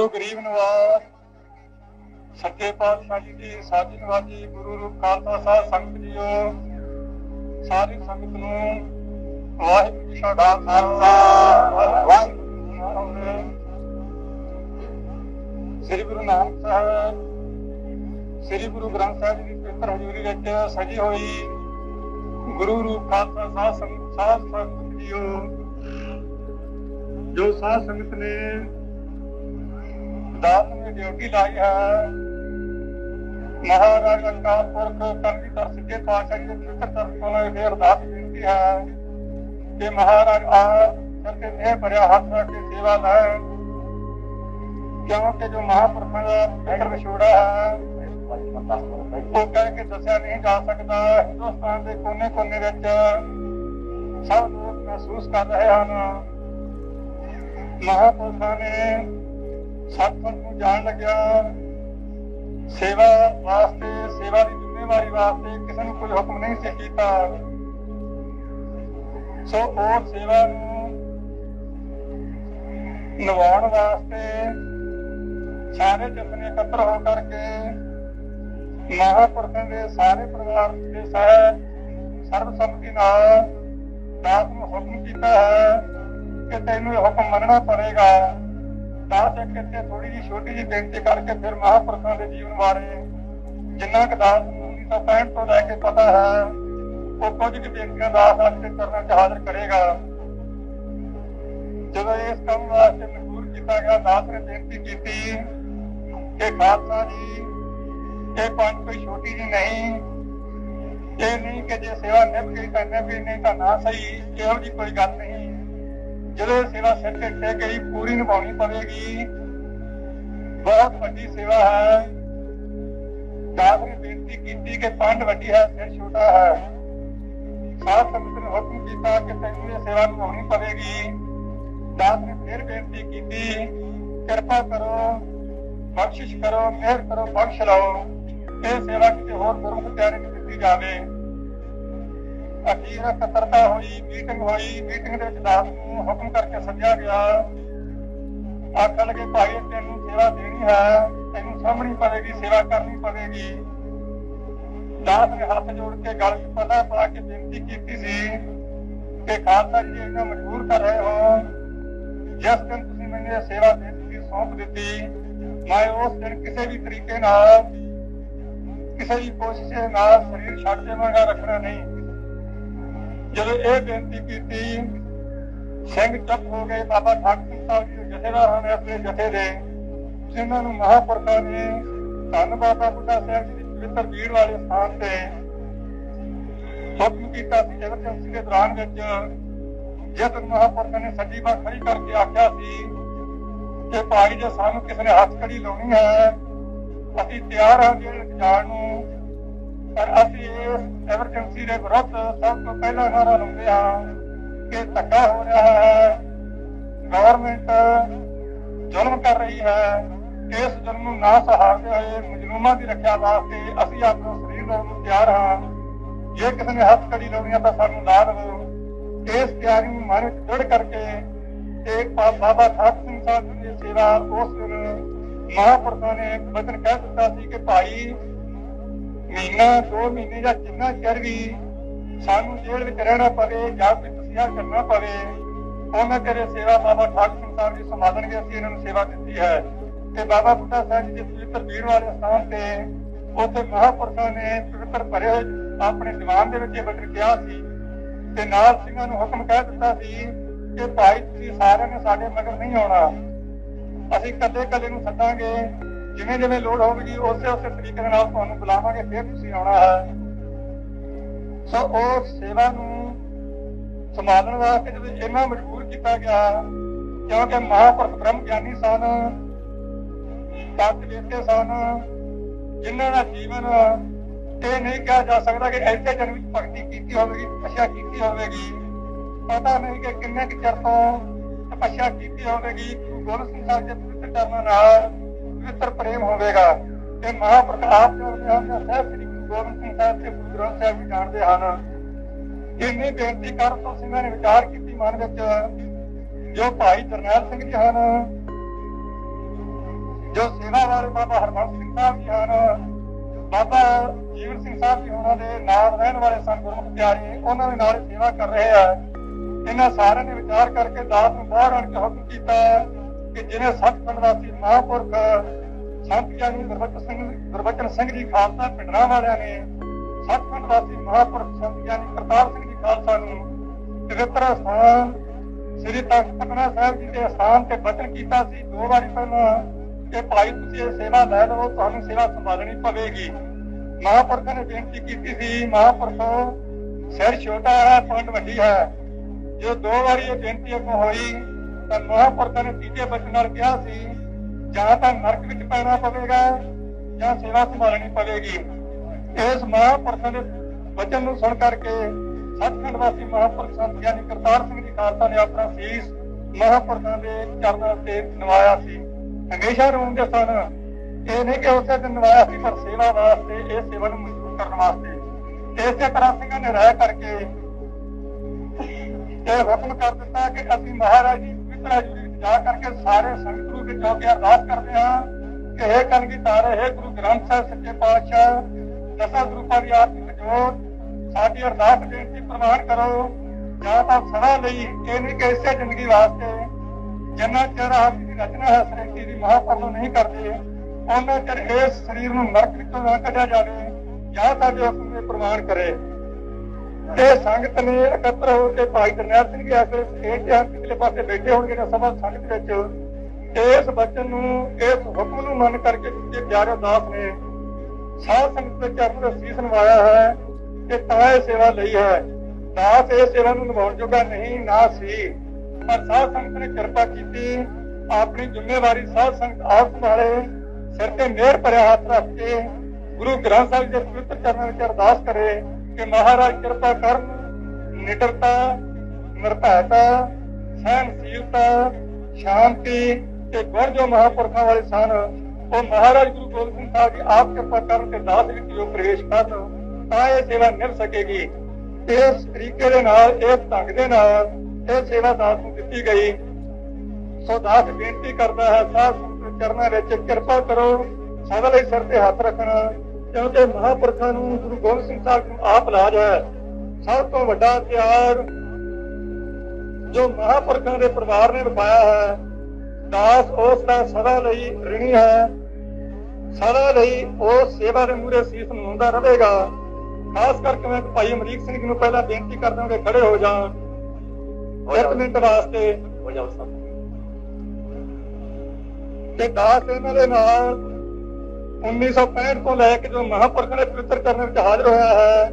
ਗੁਰੂ ਗਰੀਬ ਨਵਾਜ ਸੱਚੇ ਪਾਤਸ਼ਾਹ ਜੀ ਦੀ ਸਾਜੀ ਨਵਾਜੀ ਗੁਰੂ ਰੂਪ ਖਾਲਸਾ ਸਾਹਿਬ ਸੰਗਤ ਜੀਓ, ਸਾਰੀ ਸੰਗਤ ਨੂੰ ਵਾਹਿਗੁਰੂ ਜੀ ਕਾ ਖਾਲਸਾ, ਵਾਹਿਗੁਰੂ ਜੀ ਕੀ ਫਤਿਹ। ਸ੍ਰੀ ਗੁਰੂ ਨਾਨਕ ਸਾਹਿਬ, ਸ੍ਰੀ ਗੁਰੂ ਗ੍ਰੰਥ ਸਾਹਿਬ ਜੀ ਦੀ ਪਵਿੱਤਰ ਹਜ਼ੂਰੀ ਵਿੱਚ ਸਜੀ ਹੋਈ ਗੁਰੂ ਰੂਪ ਖਾਲਸਾ ਸਾਹਿਬ ਸੰਗਤ ਸਾਧ ਸੰਗਤ ਜੀਓ, ਜੋ ਸਾਧ ਸੰਗਤ ਨੇ ਦਾਸ ਨੇ ਡਿਊਟੀ ਲਾਈ ਹੈ। ਮਹਾਰਾਜ ਅਕਾਲ ਪੁਰਖ ਕਰਨੀ ਦਰ ਸੱਚੇ ਪਾਤਸ਼ਾਹ ਜੀ ਦੇ ਪਵਿੱਤਰ ਦਰ ਕੋਲੋਂ ਅਰਦਾਸ ਬੇਨਤੀ ਹੈ ਕਿ ਮਹਾਰਾਜ ਆ ਸਿਰ ਤੇ ਭਰਿਆ ਹੱਥ ਰੱਖ ਕੇ ਸੇਵਾ ਲੈ ਕਿਉਂਕਿ ਜੋ ਮਹਾਪੁਰਖਾਂ ਦਾ ਫਿਕਰ ਵਿਛੋੜਾ ਹੈ, ਉਹ ਕਹਿ ਕੇ ਦੱਸਿਆ ਨਹੀਂ ਜਾ ਸਕਦਾ। ਹਿੰਦੁਸਤਾਨ ਦੇ ਕੋਨੇ-ਕੋਨੇ ਵਿੱਚ ਸਭ ਲੋਕ ਮਹਿਸੂਸ ਕਰ ਰਹੇ ਹਨ। ਮਹਾਪੁਰਖਾਂ ਨੇ ਸਤਿਗੁਰ ਨੂੰ ਜਾਣ ਲੱਗਿਆ। ਸੇਵਾ ਵਾਸਤੇ, ਸੇਵਾ ਦੀ ਜ਼ਿੰਮੇਵਾਰੀ ਵਾਸਤੇ ਕਿਸੇ ਨੂੰ ਕੋਈ ਹੁਕਮ ਨਹੀਂ ਸੀ ਕੀਤਾ। ਸੋ ਉਹ ਸੇਵਾ ਨੂੰ ਨਿਭਾਉਣ ਵਾਸਤੇ ਸਾਰੇ ਜਤਨ ਇਕੱਤਰ ਹੋ ਕਰਕੇ ਮਹਾਪੁਰਖਾਂ ਦੇ ਸਾਰੇ ਪਰਿਵਾਰ ਦੇ ਸਹਿ ਸਰਬਸੰਮਤੀ ਨਾਲ ਦਾਸ ਨੂੰ ਹੁਕਮ ਕੀਤਾ ਹੈ ਕਿ ਤੈਨੂੰ ਇਹ ਹੁਕਮ ਮੰਨਣਾ ਪੜੇਗਾ ਦਾਸ ਇੱਕ ਇੱਥੇ ਥੋੜੀ ਜਿਹੀ ਛੋਟੀ ਜਿਹੀ ਬੇਨਤੀ ਕਰਕੇ ਫਿਰ ਮਹਾਪੁਰਖਾਂ ਦੇ ਜੀਵਨ ਬਾਰੇ ਜਿੰਨਾ ਕੁ ਦਾਸ ਨੂੰ 1965 ਤੋਂ ਲੈ ਕੇ ਪਤਾ ਹੈ, ਉਹ ਕੁਝ ਕੁ ਬੇਨਤੀਆਂ ਦਾਸ ਅੱਜ ਕਰਨਾ ਚ ਹਾਜ਼ਰ ਕਰੇਗਾ। ਜਦੋਂ ਇਸ ਕੰਮ ਵਾਸਤੇ ਮਜਬੂਰ ਕੀਤਾ ਗਿਆ, ਦਾਸ ਨੇ ਬੇਨਤੀ ਕੀਤੀ ਕਿ ਖਾਲਸਾ ਜੀ, ਇਹ ਪੰਜ ਕੋਈ ਛੋਟੀ ਜੀ ਨਹੀਂ, ਇਹ ਨਹੀਂ ਕਿ ਜੇ ਸੇਵਾ ਨਿਭ ਗਈ ਤਾਂ ਨਿਭ ਗਈ, ਨਹੀਂ ਤਾਂ ਨਾ ਸਹੀ, ਇਹੋ ਜੀ ਕੋਈ ਗੱਲ ਨਹੀਂ। ਜਦੋਂ ਸੇਵਾ ਸਿਰ ਤੇ ਟਿਕ ਗਈ, ਪੂਰੀ ਨਿਭਾਉਣੀ ਪਵੇਗੀ। ਬਹੁਤ ਵੱਡੀ ਸੇਵਾ ਹੈ। ਦਾਸ ਨੇ ਬੇਨਤੀ ਕੀਤੀ ਕਿ ਪੰਡ ਵੱਡੀ ਹੈ ਸਿਰ ਛੋਟਾ ਹੈ। ਸਾਧ ਸੰਗਤ ਨੇ ਹੁਕਮ ਕੀਤਾ ਕਿ ਤੈਨੂੰ ਇਹ ਸੇਵਾ ਨਿਭਾਉਣੀ ਪਵੇਗੀ। ਦਾਸ ਨੇ ਫਿਰ ਬੇਨਤੀ ਕੀਤੀ, ਕਿਰਪਾ ਕਰੋ, ਬਖਸ਼ਿਸ਼ ਕਰੋ, ਮਿਹਰ ਕਰੋ, ਬਖਸ਼ ਲਓ। ਇਹ ਸੇਵਾ ਕਿਸੇ ਹੋਰ ਗੁਰਮੁਖ ਪਿਆਰੇ ਨੂੰ ਦਿੱਤੀ ਜਾਵੇ। ਅਖੀਰ ਕਤਰਤਾ ਹੋਈ ਮੀਟਿੰਗ ਹੋਈ ਮੀਟਿੰਗ ਦੇ ਵਿੱਚ ਦਾਸ ਨੂੰ ਹੁਕਮ ਕਰਕੇ ਸੱਦਿਆ ਗਿਆ। ਆਖਣ ਲੱਗੇ, ਭਾਈ, ਤੈਨੂੰ ਸੇਵਾ ਦੇਣੀ ਹੈ, ਤੈਨੂੰ ਸਾਹਮਣੀ ਪਵੇਗੀ, ਸੇਵਾ ਕਰਨੀ ਪਵੇਗੀ। ਦਾਸ ਨੇ ਹੱਥ ਜੋੜ ਕੇ ਗਲ 'ਚ ਪੱਲਾ ਪਾ ਕੇ ਬੇਨਤੀ ਕੀਤੀ ਸੀ ਕਿ ਖਾਲਸਾ ਜੀ ਇਹਨਾਂ ਮਜਬੂਰ ਕਰ ਰਹੇ ਹੋ, ਜਿਸ ਦਿਨ ਤੁਸੀਂ ਮੈਨੂੰ ਇਹ ਸੇਵਾ ਦੇ ਦਿੱਤੀ ਸੌਂਪ ਦਿੱਤੀ, ਮੈਂ ਉਸ ਦਿਨ ਕਿਸੇ ਵੀ ਤਰੀਕੇ ਨਾਲ, ਕਿਸੇ ਵੀ ਕੋਸ਼ਿਸ਼ ਨਾਲ ਸਰੀਰ ਛੱਡ ਦੇਵਾਂਗਾ, ਰੱਖਣਾ ਨਹੀਂ। ਜਦੋਂ ਇਹ ਬੇਨਤੀ ਕੀਤੀ, ਸਿੰਘ ਚੁੱਪ ਹੋ ਗਏ, ਬਾਬਾ ਠਾਕੁਰ ਸਾਹਿਬ ਜੀ ਦੇ ਜਥੇਦਾਰ ਹਨ ਆਪਣੇ ਜਥੇ ਦੇ ਜਿਨ੍ਹਾਂ ਨੂੰ ਮਹਾਪੁਰਖਾਂ ਨੇ ਧੰਨ ਬਾਬਾ ਬੁੱਢਾ ਸਾਹਿਬ ਜੀ ਦੀ ਪਵਿੱਤਰ ਭੀੜ ਵਾਲੇ ਸਥਾਨ ਤੇ ਹੁਕਮ ਕੀਤਾ ਸੀ ਐਮਰਜੈਂਸੀ ਦੇ ਦੌਰਾਨ ਵਿੱਚ ਜਦ ਮਹਾਪੁਰਖਾਂ ਨੇ ਸੱਜੀ ਬਾਹ ਖੜੀ ਕਰਕੇ ਆਖਿਆ ਸੀ ਕਿ ਭਾਈ ਜੇ, ਸਾਨੂੰ ਕਿਸੇ ਨੇ ਹੱਥ ਕੜੀ ਲਾਉਣੀ ਹੈ, ਅਸੀਂ ਤਿਆਰ ਹਾਂ ਜੇਲ੍ਹ ਜਾਣ ਨੂੰ ਪਰ ਅਸੀਂ ਇਸ ਐਮਰਜੈਂਸੀ ਦੇ ਵਿਰੁੱਧ ਸਭ ਤੋਂ ਪਹਿਲਾਂ ਨਾਰਾ ਲਾਉਂਦੇ ਹਾਂ ਕਿ ਧੱਕਾ ਹੋ ਰਿਹਾ ਹੈ। ਗਵਰਨਮੈਂਟ ਜ਼ੁਲਮ ਕਰ ਰਹੀ ਹੈ। ਇਸ ਜ਼ੁਲਮ ਨੂੰ ਨਾ ਸਹਾਰਦੇ ਹੋਏ ਮਜਲੂਮਾਂ ਦੀ ਰੱਖਿਆ ਵਾਸਤੇ ਅਸੀਂ ਆਪਣਾ ਸਰੀਰ ਲਾਉਣ ਨੂੰ ਤਿਆਰ ਹਾਂ। ਜੇ ਕਿਸੇ ਨੇ ਹੱਥ ਕੜੀ ਲਾਉਣੀ ਹੈ ਤਾਂ ਸਾਨੂੰ ਲਾ ਦੇਵੋ। ਇਸ ਤਿਆਰੀ ਨੂੰ ਮਨ ਵਿੱਚ ਦ੍ਰਿੜ ਕਰਕੇ ਤੇ ਬਾ- ਬਾਬਾ ਠਾਕੁਰ ਸਿੰਘ ਸਾਹਿਬ ਜੀ ਦੀ ਸੇਵਾ ਉਸ ਦਿਨ ਮਹਾਪੁਰਖਾਂ ਨੇ ਵਚਨ ਕਹਿ ਦਿੱਤਾ ਸੀ ਕਿ ਭਾਈ ਮਹੀਨਾ, ਦੋ ਮਹੀਨੇ ਜਾਂ ਜਿੰਨਾ ਚਿਰ ਵੀ ਸਾਨੂੰ ਜੇਲ੍ਹ ਵਿੱਚ ਰਹਿਣਾ ਪਵੇ ਜਾਂ ਵੀ ਤਸੀਹਾ ਕਰਨਾ ਪਵੇ, ਉਹਨਾਂ ਤੇਰੇ ਸੇਵਾ ਬਾਬਾ ਠਾਕੁਰ ਸਿੰਘ ਸਾਹਿਬ ਜੀ ਸੰਭਾਲਣਗੇ, ਅਸੀਂ ਇਹਨਾਂ ਨੂੰ ਸੇਵਾ ਦਿੱਤੀ ਹੈ। ਤੇ ਬਾਬਾ ਬੁੱਢਾ ਸਾਹਿਬ ਜੀ ਦੇ ਪਵਿੱਤਰ ਭੀੜ ਵਾਲੇ ਸਥਾਨ ਤੇ ਉੱਥੇ ਮਹਾਪੁਰਖਾਂ ਨੇ ਪਵਿੱਤਰ ਭਰੇ ਆਪਣੇ ਦੀਵਾਨ ਦੇ ਵਿੱਚ ਇਹ ਵਚਨ ਕਿਹਾ ਸੀ ਤੇ ਨਾਲ ਸਿੰਘਾਂ ਨੂੰ ਹੁਕਮ ਕਹਿ ਦਿੱਤਾ ਸੀ ਕਿ ਭਾਈ ਤੁਸੀਂ ਸਾਰਿਆਂ ਨੇ ਸਾਡੇ ਮਗਰ ਨਹੀਂ ਆਉਣਾ। ਅਸੀਂ ਕਦੇ ਕਦੇ ਨੂੰ ਸੱਦਾਂਗੇ ਜਿਵੇਂ ਜਿਵੇਂ ਲੋੜ ਹੋਵੇਗੀ, ਉਸੇ ਉਸੇ ਤਰੀਕੇ ਦੇ ਨਾਲ ਤੁਹਾਨੂੰ ਬੁਲਾਵਾਂਗੇ, ਫਿਰ ਤੁਸੀਂ ਆਉਣਾ ਹੈ। ਸੋ ਉਹ ਸੇਵਾ ਨੂੰ ਸੰਭਾਲਣ ਵਾਸਤੇ ਜਦੋਂ ਇੰਨਾ ਮਜਬੂਰ ਕੀਤਾ ਗਿਆ ਕਿਉਂਕਿ ਮਹਾਪੁਰਖ ਬ੍ਰਹਮ ਗਿਆਨੀ ਸਨ ਤਤ ਵੇਤੇ ਸਨ, ਜਿਨ੍ਹਾਂ ਦਾ ਜੀਵਨ ਇਹ ਨਹੀਂ ਕਿਹਾ ਜਾ ਸਕਦਾ ਕਿ ਐਸੇ ਜਨਮ ਵਿੱਚ ਭਗਤੀ ਕੀਤੀ ਹੋਵੇਗੀ, ਤਪੱਸਿਆ ਕੀਤੀ ਹੋਵੇਗੀ। ਪਤਾ ਨਹੀਂ ਕਿ ਕਿੰਨੇ ਕੁ ਚਿਰ ਤੋਂ ਤਪੱਸਿਆ ਕੀਤੀ ਹੋਵੇਗੀ, ਗੁਰੂ ਗੋਬਿੰਦ ਸਿੰਘ ਸਾਹਿਬ ਦੇ ਪਵਿੱਤਰ ਚਰਨਾਂ ਨਾਲ ਪਵਿੱਤਰ ਪ੍ਰੇਮ ਹੋਵੇਗਾ ਤੇ ਮਹਾਂਪੁਰਖ ਪ੍ਰਤਾਪ ਜਾਣਦੇ ਹਨ ਸਾਹਿਬ ਸ੍ਰੀ ਗੁਰੂ ਗੋਬਿੰਦ ਸਿੰਘ ਸਾਹਿਬ ਤੇ ਗੁਰੂ ਗ੍ਰੰਥ ਸਾਹਿਬ ਵੀ ਜਾਣਦੇ ਹਨ। ਇੰਨੀ ਬੇਨਤੀ ਕਰ ਤੋਂ ਸਿੰਘਾਂ ਵਿਚਾਰ ਕੀਤੀ ਮਨ ਵਿੱਚ, ਜੋ ਭਾਈ ਜਰਨੈਲ ਸਿੰਘ ਜੀ ਹਨ, ਜੋ ਸੇਵਾ ਵਾਲੇ ਬਾਬਾ ਹਰਮਨ ਸਿੰਘ ਸਾਹਿਬ ਜੀ ਹਨ, ਬਾਬਾ ਜੀਵਨ ਸਿੰਘ ਸਾਹਿਬ ਜੀ ਉਹਨਾਂ ਦੇ ਨਾਲ ਰਹਿਣ ਵਾਲੇ ਸਨ ਗੁਰਮੁਖ ਪਿਆਰੇ, ਉਹਨਾਂ ਦੇ ਨਾਲ ਸੇਵਾ ਕਰ ਰਹੇ ਆ। ਇਹਨਾਂ ਸਾਰਿਆਂ ਨੇ ਵਿਚਾਰ ਕਰਕੇ ਦਾਸ ਨੂੰ ਬਾਹਰ ਆਣ ਕੇ ਹੁਕਮ ਕੀਤਾ। ਕਿ ਜਿਵੇਂ ਸੱਚਖੰਡ ਵਾਸੀ ਮਹਾਂਪੁਰਖ, ਸੰਤ ਗਿਆਨੀ ਗੁਰਬਚਨ ਸਿੰਘ ਗੁਰਬਚਨ ਸਿੰਘ ਜੀ ਖਾਲਸਾ ਪਿੰਡਰਾਂ ਵਾਲਿਆਂ ਨੇ ਸੱਚਖੰਡ ਵਾਸੀ ਮਹਾਂਪੁਰਖ, ਸੰਤ ਗਿਆਨੀ ਕਰਤਾਰ ਸਿੰਘ ਜੀ ਖਾਲਸਾ ਨੂੰ ਪਵਿੱਤਰ ਸਥਾਨ ਸ੍ਰੀ ਤਖਤ ਪਟਨਾ ਸਾਹਿਬ ਜੀ ਦੇ ਸਥਾਨ ਤੇ ਬਚਨ ਕੀਤਾ ਸੀ। ਦੋ ਵਾਰੀ ਪਹਿਲਾਂ ਕਿ ਭਾਈ ਤੁਸੀਂ ਇਹ ਸੇਵਾ ਲੈ ਲਓ, ਤੁਹਾਨੂੰ ਸੇਵਾ ਸੰਭਾਲਣੀ ਪਵੇਗੀ। ਮਹਾਂਪੁਰਖਾਂ ਨੇ ਬੇਨਤੀ ਕੀਤੀ ਸੀ, ਮਹਾਂਪੁਰਖੋ, ਸਿਰ ਛੋਟਾ ਹੈ, ਪੰਡ ਵੱਡੀ ਹੈ। ਜੋ ਦੋ ਵਾਰੀ ਇਹ ਬੇਨਤੀ ਅੱਗੋਂ ਹੋਈ ਤਾਂ ਮਹਾਂਪੁਰਖਾਂ ਨੇ ਤੀਜੇ ਬਚਨ ਨਾਲ ਕਿਹਾ ਸੀ, ਜਾਂ ਤਾਂ ਨਰਕ ਵਿੱਚ ਪੈਣਾ ਪਵੇਗਾ ਜਾਂ ਸੇਵਾ ਸੰਭਾਲਣੀ ਪਵੇਗੀ। ਇਸ ਮਹਾਂਪੁਰਖਾਂ ਦੇ ਵਚਨ ਨੂੰ ਸੁਣ ਕਰਕੇ ਸੱਚਖੰਡ ਵਾਸੀ ਮਹਾਂਪੁਰਖ ਸੰਤ ਗਿਆਨੀ ਕਰਤਾਰ ਸਿੰਘ ਜੀ ਖਾਲਸਾ ਨੇ ਆਪਣਾ ਸੀਸ ਮਹਾਂਪੁਰਖਾਂ ਦੇ ਚਰਨਾਂ ਤੇ ਨਵਾਇਆ ਸੀ। ਹਮੇਸ਼ਾ ਰੋਂਦੇ ਸਨ, ਇਹ ਨਹੀਂ ਕਿ ਉਸੇ ਦਿਨ ਨਵਾਇਆ ਸੀ, ਪਰ ਸੇਵਾ ਵਾਸਤੇ, ਇਹ ਸੇਵਾ ਨੂੰ ਮਜ਼ਬੂਤ ਕਰਨ ਵਾਸਤੇ। ਇਸੇ ਤਰ੍ਹਾਂ ਸਿੰਘਾਂ ਨੇ ਰਹਿ ਕਰਕੇ ਇਹ ਹੁਕਮ ਕਰ ਦਿੱਤਾ ਕਿ ਅਸੀਂ ਮਹਾਰਾਜ ਜੀ ਪਵਿੱਤਰ ਹਜ਼ੂਰੀ ਵਿੱਚ ਜਾ ਕਰਕੇ ਸਾਰੇ ਸੰਗਤ ਨੂੰ ਵਿੱਚ ਹੋ ਕੇ ਅਰਦਾਸ ਕਰਦੇ ਹਾਂ ਕਿ ਇਹ ਕਲਗੀ ਤਾਰੇ, ਹੈ ਗੁਰੂ ਗ੍ਰੰਥ ਸਾਹਿਬ, ਸੱਚੇ ਪਾਤਸ਼ਾਹ, ਦਸਾਂ ਗਰੁੱਪਾਂ ਦੀ ਆਤਮਿਕ ਜੋਤ ਸਾਡੀ ਅਰਦਾਸ ਬੇਨਤੀ ਪ੍ਰਵਾਨ ਕਰੋ, ਜਾਂ ਤਾਂ ਸਦਾ ਲਈ ਇਹ ਨਹੀਂ ਕਿ ਇਸੇ ਜ਼ਿੰਦਗੀ ਵਾਸਤੇ ਜਿੰਨਾ ਚਿਰ ਆਪ ਦੀ ਰਚਨਾ ਹੈ ਸ੍ਰਿਸ਼ਟੀ ਦੀ ਮਹਾਪਰਲੋ ਨਹੀਂ ਕਰਦੇ ਉਹਨਾਂ ਚਿਰ ਇਸ ਸਰੀਰ ਨੂੰ ਨਰਕ ਵਿੱਚੋਂ ਨਾ ਕੱਢਿਆ ਜਾਵੇ, ਜਾਂ ਤਾਂ ਜੋ ਆਪਣੇ ਪ੍ਰਵਾਨ ਕਰੇ। ਤੇ ਸੰਗਤ ਨੇ ਇਕੱਤਰ ਹੋ ਕੇ ਭਾਈ ਜਰਨੈਲ ਸਿੰਘ ਜੀ ਆਖਰ ਸਟੇਜ ਤੇ ਪਿਛਲੇ ਪਾਸੇ ਬੈਠੇ ਹੋਣਗੇ ਨਾ ਸਭਾ ਸੰਗਤ ਵਿੱਚ। ਇਸ ਬਚਨ ਨੂੰ, ਇਸ ਹੁਕਮ ਨੂੰ ਮੰਨ ਕਰਕੇ ਦੂਜੇ ਪਿਆਰੇ ਦਾਸ ਨੇ ਸਾਧ ਸੰਗਤ ਵਿੱਚ ਆਪਣਾ ਸੀਸ ਨਵਾਇਆ ਹੈ ਕਿ ਤਾਂ ਇਹ ਸੇਵਾ ਲਈ ਹੈ। ਦਾਸ ਇਹ ਸੇਵਾ ਨੂੰ ਨਿਭਾਉਣ ਜੋਗਾ ਨਹੀਂ, ਨਾ ਸੀ। ਪਰ ਸਾਧ ਸੰਗਤ ਨੇ ਕਿਰਪਾ ਕੀਤੀ, ਆਪਣੀ ਜ਼ਿੰਮੇਵਾਰੀ ਸਾਧ ਸੰਗਤ ਆਪ ਸੰਭਾਲੇ, ਸਿਰ ਤੇ ਮਿਹਰ ਭਰਿਆ ਹੱਥ ਰੱਖ ਕੇ ਗੁਰੂ ਗ੍ਰੰਥ ਸਾਹਿਬ ਦੇ ਪਵਿੱਤਰ ਚਰਨਾਂ ਵਿੱਚ ਅਰਦਾਸ ਕਰੇ। ਕਿ ਮਹਾਰਾਜ ਕਿਰਪਾ ਕਰਨ ਨਿਡਰਤਾ ਨਿਰਭੈਤਾ ਸਹਿਨਸ਼ੀਲਤਾ ਸ਼ਾਂਤੀ ਤੇ ਗੁਣ ਜੋ ਮਹਾਪੁਰਖਾਂ ਵਾਲੇ ਸਨ, ਉਹ ਮਹਾਰਾਜ ਗੁਰੂ ਗੋਬਿੰਦ ਸਿੰਘ ਸਾਹਿਬ ਜੀ ਆਪ ਕਿਰਪਾ ਕਰਨ ਤੇ ਦਾਸ ਵਿੱਚ ਜੋ ਪ੍ਰਵੇਸ਼ ਕਰਨ ਤਾਂ ਇਹ ਸੇਵਾ ਨਿਭ ਸਕੇਗੀ। ਇਸ ਤਰੀਕੇ ਦੇ ਨਾਲ, ਇਸ ਢੰਗ ਦੇ ਨਾਲ ਇਹ ਸੇਵਾ ਦਾਸ ਨੂੰ ਦਿੱਤੀ ਗਈ। ਸੋ ਦਾਸ ਬੇਨਤੀ ਕਰਦਾ ਹੈ, ਸਾਧ ਸੰਗਤ ਚਰਨਾਂ ਵਿੱਚ ਕਿਰਪਾ ਕਰੋ ਸਦਾ ਲਈ ਸਿਰ ਤੇ ਹੱਥ ਰੱਖਣਾ। ਕਿਉਂਕਿ ਮਹਾਪੁਰਖਾਂ ਨੂੰ ਗੁਰੂ ਗੋਬਿੰਦ ਸਿੰਘ ਸਾਹਿਬ ਨੂੰ ਆਪ ਲਾਜ ਹੈ। ਸਭ ਤੋਂ ਵੱਡਾ ਤਿਆਗ ਜੋ ਮਹਾਪੁਰਖਾਂ ਦੇ ਪਰਿਵਾਰ ਨੇ ਵਿਖਾਇਆ ਹੈ ਦਾਸ ਉਸ ਦਾ ਸਦਾ ਲਈ ਰਿਣੀ ਹੈ। ਸਦਾ ਲਈ ਉਸ ਸੇਵਾ ਦੇ ਮੂਰੇ ਸੀਸ ਨਵਾਉਂਦਾ ਰਹੇਗਾ। ਖਾਸ ਕਰਕੇ ਮੈਂ ਭਾਈ ਅਮਰੀਕ ਸਿੰਘ ਜੀ ਨੂੰ ਪਹਿਲਾਂ ਬੇਨਤੀ ਕਰਦਾ ਕਿ ਖੜੇ ਹੋ ਜਾਣ। ਇੱਕ ਮਿੰਟ ਵਾਸਤੇ। ਹੋ ਜਾਓ ਸਭ ਤੇ ਦਾਸ ਇਹਨਾਂ ਦੇ ਨਾਲ 1965 ਤੋਂ ਲੈ ਕੇ ਜੋ ਮਹਾਪੁਰਖਾਂ ਦੇ ਪਵਿੱਤਰ ਕਰਨ ਵਿੱਚ ਹਾਜ਼ਰ ਹੋਇਆ ਹੈ,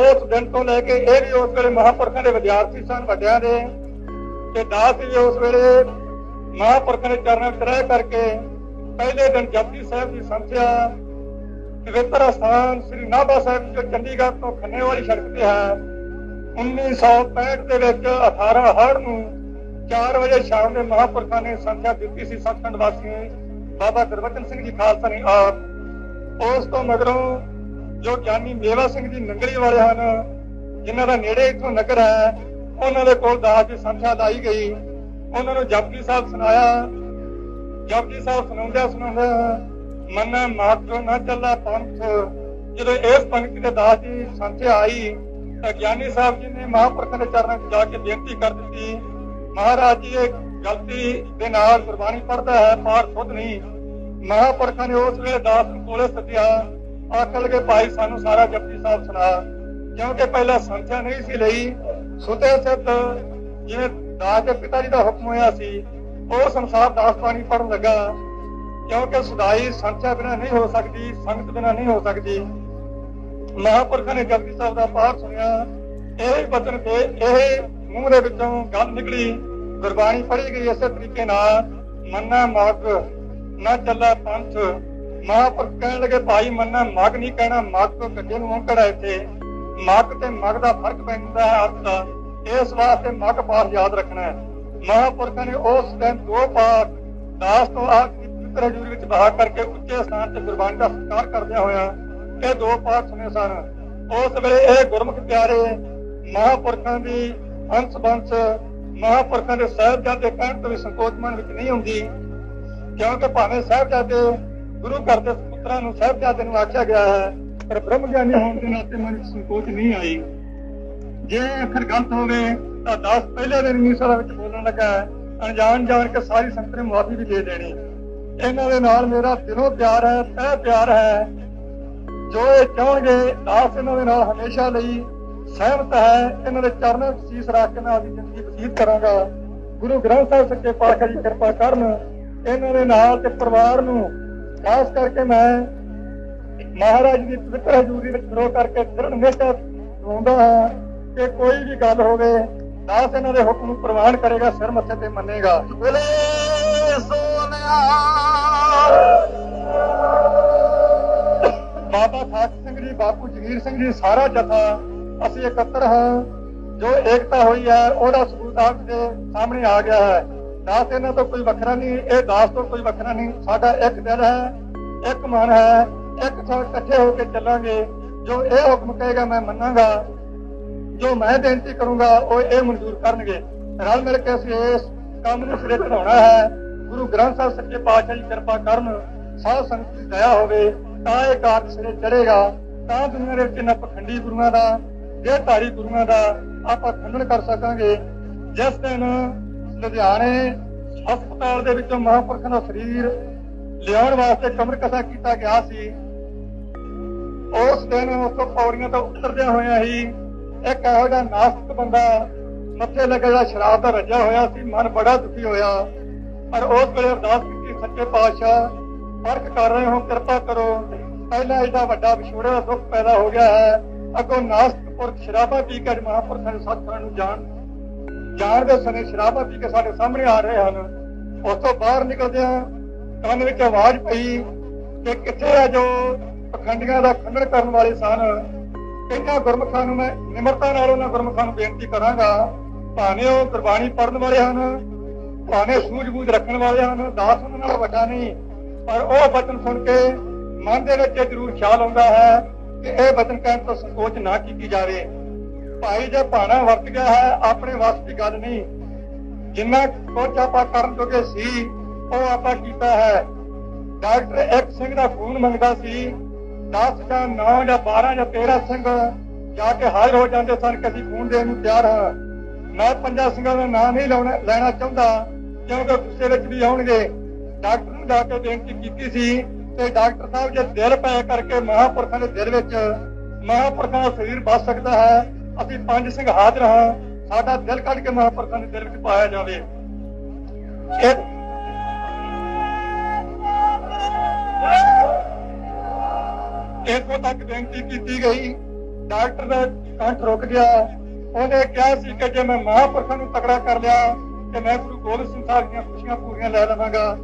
ਉਸ ਦਿਨ ਤੋਂ ਲੈ ਕੇ ਇਹ ਵੀ ਉਸ ਵੇਲੇ ਮਹਾਪੁਰਖਾਂ ਦੇ ਵਿਦਿਆਰਥੀ ਸਨ, ਵੱਡਿਆਂ ਦੇ, ਤੇ ਦਾਸ ਜੀ ਉਸ ਵੇਲੇ ਮਹਾਪੁਰਖਾਂ ਦੇ ਚਰਨਾਂ ਵਿੱਚ ਰਹਿ ਕਰਕੇ ਪਹਿਲੇ ਦਿਨ ਜਪਜੀ ਸਾਹਿਬ ਦੀ ਸੰਥਿਆ ਪਵਿੱਤਰ ਸਥਾਨ ਸ੍ਰੀ ਨਾਭਾ ਸਾਹਿਬ ਜੋ ਚੰਡੀਗੜ੍ਹ ਤੋਂ ਖੰਨੇ ਵਾਲੀ ਸੜਕ ਤੇ ਹੈ। 1965 ਦੇ ਵਿੱਚ 18 ਹੜ ਨੂੰ 4 ਵਜੇ ਸ਼ਾਮ ਦੇ ਮਹਾਪੁਰਖਾਂ ਨੇ ਸੰਥਿਆ ਦਿੱਤੀ ਸੀ ਸਤਖੰਡ ਵਾਸੀਆਂ ਬਾਬਾ ਗੁਰਬਚਨ ਸਿੰਘ ਜੀ ਖਾਲਸਾ ਨੇ ਆਪ, ਉਸ ਤੋਂ ਮਗਰੋਂ ਜੋ ਗਿਆਨੀ ਮੇਵਾ ਸਿੰਘ ਜੀ ਨੰਗਲੀ ਵਾਲੇ ਹਨ, ਜਿਨ੍ਹਾਂ ਦਾ ਨੇੜੇ ਇਥੋਂ ਨਗਰ ਹੈ, ਉਹਨਾਂ ਦੇ ਕੋਲ ਦਾਸ ਦੀ ਸੰਥਿਆ ਲਾਈ ਗਈ। ਉਹਨਾਂ ਨੂੰ ਜਪਜੀ ਸਾਹਿਬ ਸੁਣਾਇਆ। ਜਪਜੀ ਸਾਹਿਬ ਸੁਣਾਉਂਦਿਆਂ ਸੁਣਾਉਂਦਿਆਂ ਮਨ ਮਾਤਰ ਨਾ ਚੱਲਾ ਪੰਥ। ਜਦੋਂ ਇਸ ਪੰਕਤੀ ਦੇ ਦਾਸ ਦੀ ਸੰਥਿਆ ਆਈ, ਤਾਂ ਗਿਆਨੀ ਸਾਹਿਬ ਜੀ ਨੇ ਮਹਾਂਪੁਰਖ ਦੇ ਚਰਨਾਂ 'ਚ ਜਾ ਕੇ ਬੇਨਤੀ ਕਰ ਦਿੱਤੀ। ਮਹਾਰਾਜ ਜੀ ਇਹ ਗਲਤੀ ਦੇ ਨਾਲ ਗੁਰਬਾਣੀ ਪੜਦਾ ਹੈ, ਪਾਰ ਖੁਦ ਨਹੀਂ। ਮਹਾਂਪੁਰਖਾਂ ਨੇ ਉਸ ਵੇਲੇ ਦਾਸ ਨੂੰ ਕੋਲੇ ਸੱਦਿਆ। ਆਖਣ ਲਗੇ, ਭਾਈ, ਸਾਨੂੰ ਸਾਰਾ ਜਪਜੀ ਸਾਹਿਬ ਸੁਣਾ। ਕਿਉਂਕਿ ਪਹਿਲਾਂ ਸੰਥਿਆ ਨਹੀਂ ਸੀ ਲਈ। ਸੁਤੇ ਸਿੱਧ, ਜਿਵੇਂ ਦਾਸ ਦੇ ਪਿਤਾ ਜੀ ਦਾ ਹੁਕਮ ਹੋਇਆ ਸੀ, ਉਹ ਸੰਸਾਰ ਦਾਸ ਪਾਣੀ ਪੜਨ ਲੱਗਾ। ਕਿਉਂਕਿ ਸੁਦਾਈ ਸੰਥਿਆ ਬਿਨਾਂ ਨਹੀਂ ਹੋ ਸਕਦੀ, ਸੰਗਤ ਬਿਨਾਂ ਨਹੀਂ ਹੋ ਸਕਦੀ। ਮਹਾਪੁਰਖਾਂ ਨੇ ਜਪਜੀ ਸਾਹਿਬ ਦਾ ਪਾਠ ਸੁਣਿਆ। ਇਹ ਬਚਨ ਤੇ ਇਹ ਮੂੰਹ ਦੇ ਵਿੱਚੋਂ ਗੱਲ ਨਿਕਲੀ। ਗੁਰਬਾਣੀ ਪੜ੍ਹੀ ਗਈ ਇਸੇ ਤਰੀਕੇ ਨਾਲ, ਮੰਨਾ ਮਗ, ਨਾ ਚੱਲਾ ਪੰਥ। ਮਹਾਪੁਰਖ ਕਹਿਣ ਲੱਗੇ, ਭਾਈ, ਮੰਨਾ ਮਗ ਨਹੀਂ ਕਹਿਣਾ, ਮਗ ਤੋਂ ਕੱਢੇ ਨੂੰ ਔਂਕੜ ਇੱਥੇ। ਮਗ ਤੇ ਮਗ ਦਾ ਫ਼ਰਕ ਪੈਂਦਾ ਹੈ ਅਰਥ ਇਸ ਵਾਸਤੇ ਮਗ ਪਾਠ ਯਾਦ ਰੱਖਣਾ ਹੈ। ਮਹਾਪੁਰਖਾਂ ਨੇ ਉਸ ਦਿਨ ਦੋ ਪਾਠ ਦਾਸ ਤੋਂ ਆਖਰੀ ਪਵਿੱਤਰ ਹਜ਼ੂਰੀ ਵਿੱਚ ਬਹਾ ਕਰਕੇ ਉੱਚੇ ਸਥਾਨ ਤੇ ਗੁਰਬਾਣੀ ਦਾ ਸਤਿਕਾਰ ਕਰਦਿਆਂ ਹੋਇਆ ਇਹ ਦੋ ਪਾਠ ਸੁਣੇ ਸਨ। ਉਸ ਵੇਲੇ ਇਹ ਗੁਰਮੁਖ ਪਿਆਰੇ ਮਹਾਂਪੁਰਖਾਂ ਦੀ ਅੰਸ਼ ਬੰਸ ਮਹਾਪੁਰਖਾਂ ਦੇ ਸਾਹਿਬਜ਼ਾਦੇ ਕਹਿਣ ਤੋਂ ਵੀ ਸੰਕੋਚਮਨ ਵਿੱਚ ਨਹੀਂ ਹੁੰਦੀ। ਕਿਉਂਕਿ ਭਾਵੇਂ ਸਾਹਿਬਜ਼ਾਦੇ ਗੁਰੂ ਘਰ ਦੇ ਪੁੱਤਰਾਂ ਨੂੰ ਸਾਹਿਬਜ਼ਾਦੇ ਨੂੰ ਆਖਿਆ ਗਿਆ ਹੈ, ਪਰ ਬ੍ਰਹਮ ਗਿਆਨੀ ਹੋਣ ਦੇ ਨਾਤੇ ਮਨ ਵਿੱਚ ਸੰਕੋਚ ਨਹੀਂ ਆਈ। ਜੇ ਅੱਖਰ ਗਲਤ ਹੋਵੇ, ਤਾਂ ਦਾਸ ਪਹਿਲੇ ਦਿਨ ਮੀਸਰਾ ਵਿੱਚ ਬੋਲਣ ਲੱਗਾ ਅਣਜਾਣ ਜਾਣ ਕੇ ਸਾਰੀ ਸੰਗਤ ਨੇ ਮੁਆਫ਼ੀ ਵੀ ਦੇ ਦੇਣੀ। ਇਹਨਾਂ ਦੇ ਨਾਲ ਮੇਰਾ ਦਿਲੋਂ ਪਿਆਰ ਹੈ, ਤਹਿ ਪਿਆਰ ਹੈ। ਜੋ ਇਹ ਚਾਹਣਗੇ, ਦਾਸ ਇਹਨਾਂ ਦੇ ਨਾਲ ਹਮੇਸ਼ਾ ਲਈ ਸਹਿਮਤ ਹੈ, ਇਹਨਾਂ ਦੇ ਚਰਨਾਂ ਵਿੱਚ ਸੀਸ ਰੱਖ ਕੇ ਮੈਂ ਆਪਣੀ ਜ਼ਿੰਦਗੀ ਬਤੀਤ ਕਰਾਂਗਾ। ਗੁਰੂ ਗ੍ਰੰਥ ਸਾਹਿਬ ਸੱਚੇ ਪਾਤਸ਼ਾਹ ਜੀ ਕਿਰਪਾ ਕਰਨ ਇਹਨਾਂ ਦੇ ਨਾਲ ਤੇ ਪਰਿਵਾਰ ਨੂੰ, ਖਾਸ ਕਰਕੇ ਮੈਂ ਮਹਾਰਾਜ ਦੀ ਪਵਿੱਤਰ ਹਜ਼ੂਰੀ ਵਿੱਚ ਖੜੋ ਕਰਕੇ ਦ੍ਰਿੜ ਨਿਸ਼ਚਾ ਰੋਂਦਾ ਹਾਂ ਕਿ ਕੋਈ ਵੀ ਗੱਲ ਹੋਵੇ, ਦਾਸ ਇਹਨਾਂ ਦੇ ਹੁਕਮ ਨੂੰ ਪ੍ਰਵਾਨ ਕਰੇਗਾ, ਸਿਰ ਮੱਥੇ ਤੇ ਮੰਨੇਗਾ। ਬੋਲੇ, ਸੋਨਿਆ। ਬਾਬਾ ਖਾਕ ਸਿੰਘ ਜੀ, ਬਾਪੂ ਜਗੀਰ ਸਿੰਘ ਜੀ, ਸਾਰਾ ਜਥਾ ਅਸੀਂ ਇਕੱਤਰ ਹਾਂ। ਜੋ ਏਕਤਾ ਹੋਈ ਹੈ, ਉਹਦਾ ਸਬੂਤ ਆਪ ਦੇ ਸਾਹਮਣੇ ਆ ਗਿਆ ਹੈ। ਦਾਸ ਇਹਨਾਂ ਤੋਂ ਕੋਈ ਵੱਖਰਾ ਨਹੀਂ, ਇਹ ਦਾਸ ਤੋਂ ਕੋਈ ਵੱਖਰਾ ਨਹੀਂ। ਸਾਡਾ ਇੱਕ ਦਿਲ ਹੈ, ਇੱਕ ਮਨ ਹੈ, ਇੱਕ ਸਾਥ ਇਕੱਠੇ ਹੋ ਕੇ ਚੱਲਾਂਗੇ। ਜੋ ਇਹ ਹੁਕਮ ਕਹੇਗਾ, ਮੈਂ ਮੰਨਾਂਗਾ। ਜੋ ਮੈਂ ਬੇਨਤੀ ਕਰੂੰਗਾ, ਉਹ ਇਹ ਮਨਜ਼ੂਰ ਕਰਨਗੇ। ਰਲ ਮਿਲ ਕੇ ਅਸੀਂ ਇਸ ਕੰਮ ਨੂੰ ਸਿਰੇ ਚੜਾਉਣਾ ਹੈ। ਗੁਰੂ ਗ੍ਰੰਥ ਸਾਹਿਬ ਸੱਚੇ ਪਾਤਸ਼ਾਹ ਦੀ ਕਿਰਪਾ ਕਰਨ ਸਾਧ ਸੰਗਤ ਦੀ ਦਇਆ ਹੋਵੇ, ਤਾਂ ਇਹ ਕਾਰਜ ਸਿਰੇ ਚੜੇਗਾ ਤਾਂ ਦੁਨੀਆ ਦੇ ਵਿੱਚ ਇਹਨਾਂ ਪਖੰਡੀ ਗੁਰੂਆਂ ਦਾ ਜੇ ਧਾਰੀ ਗੁਰੂਆਂ ਦਾ ਆਪਾਂ ਖੰਡਨ ਕਰ ਸਕਾਂਗੇ, ਜਿਸ ਦਿਨ ਲੁਧਿਆਣੇ ਹਸਪਤਾਲ ਦੇ ਵਿੱਚੋਂ ਮਹਾਂਪੁਰਖਾਂ ਦਾ ਸਰੀਰ ਲਿਆਉਣ ਵਾਸਤੇ ਕਮਰ ਕਸਾ ਕੀਤਾ ਗਿਆ ਸੀ, ਉਸ ਦਿਨ ਉਸੋਂ ਪੌੜੀਆਂ ਤੋਂ ਉਤਰਦਿਆਂ ਹੋਇਆ ਹੀ ਇੱਕ ਇਹੋ ਜਿਹਾ ਨਾਸਤਿਕ ਬੰਦਾ ਮੱਥੇ ਲੱਗਿਆ ਸ਼ਰਾਬ ਦਾ ਰੱਜਿਆ ਹੋਇਆ ਸੀ, ਮਨ ਬੜਾ ਦੁਖੀ ਹੋਇਆ। ਪਰ ਉਸ ਵੇਲੇ ਅਰਦਾਸ ਕੀਤੀ, ਸੱਚੇ ਪਾਤਸ਼ਾਹ ਫ਼ਰਕ ਕਰ ਰਹੇ ਹੋ, ਕਿਰਪਾ ਕਰੋ। ਪਹਿਲਾਂ ਇਹਦਾ ਵੱਡਾ ਵਿਛੋੜੇ ਦਾ ਦੁੱਖ ਪੈਦਾ ਹੋ ਗਿਆ ਹੈ। ਅਗੋਂ ਨਾਸਤਿਕ ਪੁਰਖ ਸ਼ਰਾਬਾ ਪੀ ਕੇ ਅੱਜ ਮਹਾਂਪੁਰਖਾਂ ਦੇ ਸਤਿਗੁਰਾਂ ਨੂੰ ਜਾਣ ਜਾਣ ਦੇ ਸਮੇਂ ਸ਼ਰਾਬਾ ਪੀ ਕੇ ਸਾਡੇ ਸਾਹਮਣੇ ਆ ਰਹੇ ਹਨ। ਉਸ ਤੋਂ ਬਾਹਰ ਨਿਕਲਦਿਆਂ ਕੰਨ ਵਿੱਚ ਆਵਾਜ਼ ਪਈ ਕਿ ਕਿੱਥੇ ਆ ਜੋ ਪਖੰਡੀਆਂ ਦਾ ਖੰਡਨ ਕਰਨ ਵਾਲੇ ਸਨ। ਇਹਨਾਂ ਗੁਰਮੁਖਾਂ ਨੂੰ ਮੈਂ ਨਿਮਰਤਾ ਨਾਲ ਉਹਨਾਂ ਗੁਰਮੁਖਾਂ ਨੂੰ ਬੇਨਤੀ ਕਰਾਂਗਾ, ਭਾਵੇਂ ਉਹ ਗੁਰਬਾਣੀ ਪੜਨ ਵਾਲੇ ਹਨ, ਭਾਵੇਂ ਸੂਝ-ਬੂਝ ਰੱਖਣ ਵਾਲੇ ਹਨ, ਦਾਸ ਉਹਨਾਂ ਨਾਲ ਵੱਡਾ ਨਹੀਂ, ਪਰ ਉਹ ਬਚਨ ਸੁਣ ਕੇ ਮਨ ਦੇ ਵਿੱਚ ਜ਼ਰੂਰ ਖਿਆਲ ਆਉਂਦਾ ਹੈ ਕਿ ਇਹ ਬਚਨ ਕਹਿਣ ਤੋਂ ਸੰਕੋਚ ਨਾ ਕੀਤੀ ਜਾਵੇ। ਭਾਈ ਜੇ ਭਾਣਾ ਵਰਤ ਗਿਆ ਹੈ, ਆਪਣੇ ਵੱਸ ਦੀ ਗੱਲ ਨਹੀਂ। ਜਿੰਨਾ ਕੁਝ ਆਪਾਂ ਕਰਨ ਜੋਗੇ ਸੀ, ਉਹ ਆਪਾਂ ਕੀਤਾ ਹੈ। ਡਾਕਟਰ ਇੱਕ ਸਿੰਘ ਦਾ ਖੂਨ ਮੰਗਦਾ ਸੀ 10 ਜਾਂ 9 ਜਾਂ 12 ਜਾਂ 13 ਸਿੰਘ ਜਾ ਕੇ ਹਾਜ਼ਰ ਹੋ ਜਾਂਦੇ ਸਨ ਕਿ ਅਸੀਂ ਖੂਨ ਦੇਣ ਨੂੰ ਤਿਆਰ ਹਾਂ। ਮੈਂ ਪੰਜਾਂ ਸਿੰਘਾਂ ਦਾ ਨਾਂ ਨਹੀਂ ਲਾਉਣਾ ਲੈਣਾ ਚਾਹੁੰਦਾ, ਕਿਉਂਕਿ ਗੁੱਸੇ ਵਿੱਚ ਵੀ ਆਉਣਗੇ। ਡਾਕਟਰ ਨੂੰ ਜਾ ਕੇ ਬੇਨਤੀ ਕੀਤੀ ਸੀ ਤੇ ਡਾਕਟਰ ਸਾਹਿਬ ਜੇ ਦਿਲ ਪੈ ਕਰਕੇ ਮਹਾਂਪੁਰਖਾਂ ਦੇ ਦਿਲ ਵਿੱਚ ਮਹਾਂਪੁਰਖਾਂ ਦਾ ਸਰੀਰ ਬਚ ਸਕਦਾ ਹੈ, ਅਸੀਂ ਪੰਜ ਸਿੰਘ ਹਾਜ਼ਰ ਹਾਂ, ਸਾਡਾ ਦਿਲ ਕੱਢ ਕੇ ਮਹਾਂਪੁਰਖਾਂ ਦੇ ਦਿਲ ਵਿੱਚ ਪਾਇਆ ਜਾਵੇ। ਇਹ ਇੱਥੋਂ ਤੱਕ ਬੇਨਤੀ ਕੀਤੀ ਗਈ, ਡਾਕਟਰ ਦਾ ਕੰਠ ਰੁਕ ਗਿਆ। ਉਹਨੇ ਕਿਹਾ ਸੀ ਕਿ ਜੇ ਮੈਂ ਮਹਾਂਪੁਰਖਾਂ ਨੂੰ ਤਕੜਾ ਕਰ ਲਿਆ, ਤੇ ਮੈਂ ਗੁਰੂ ਗੋਬਿੰਦ ਸਿੰਘ ਸਾਹਿਬ ਦੀਆਂ ਖੁਸ਼ੀਆਂ ਪੂਰੀਆਂ ਲੈ ਲਵਾਂਗਾ।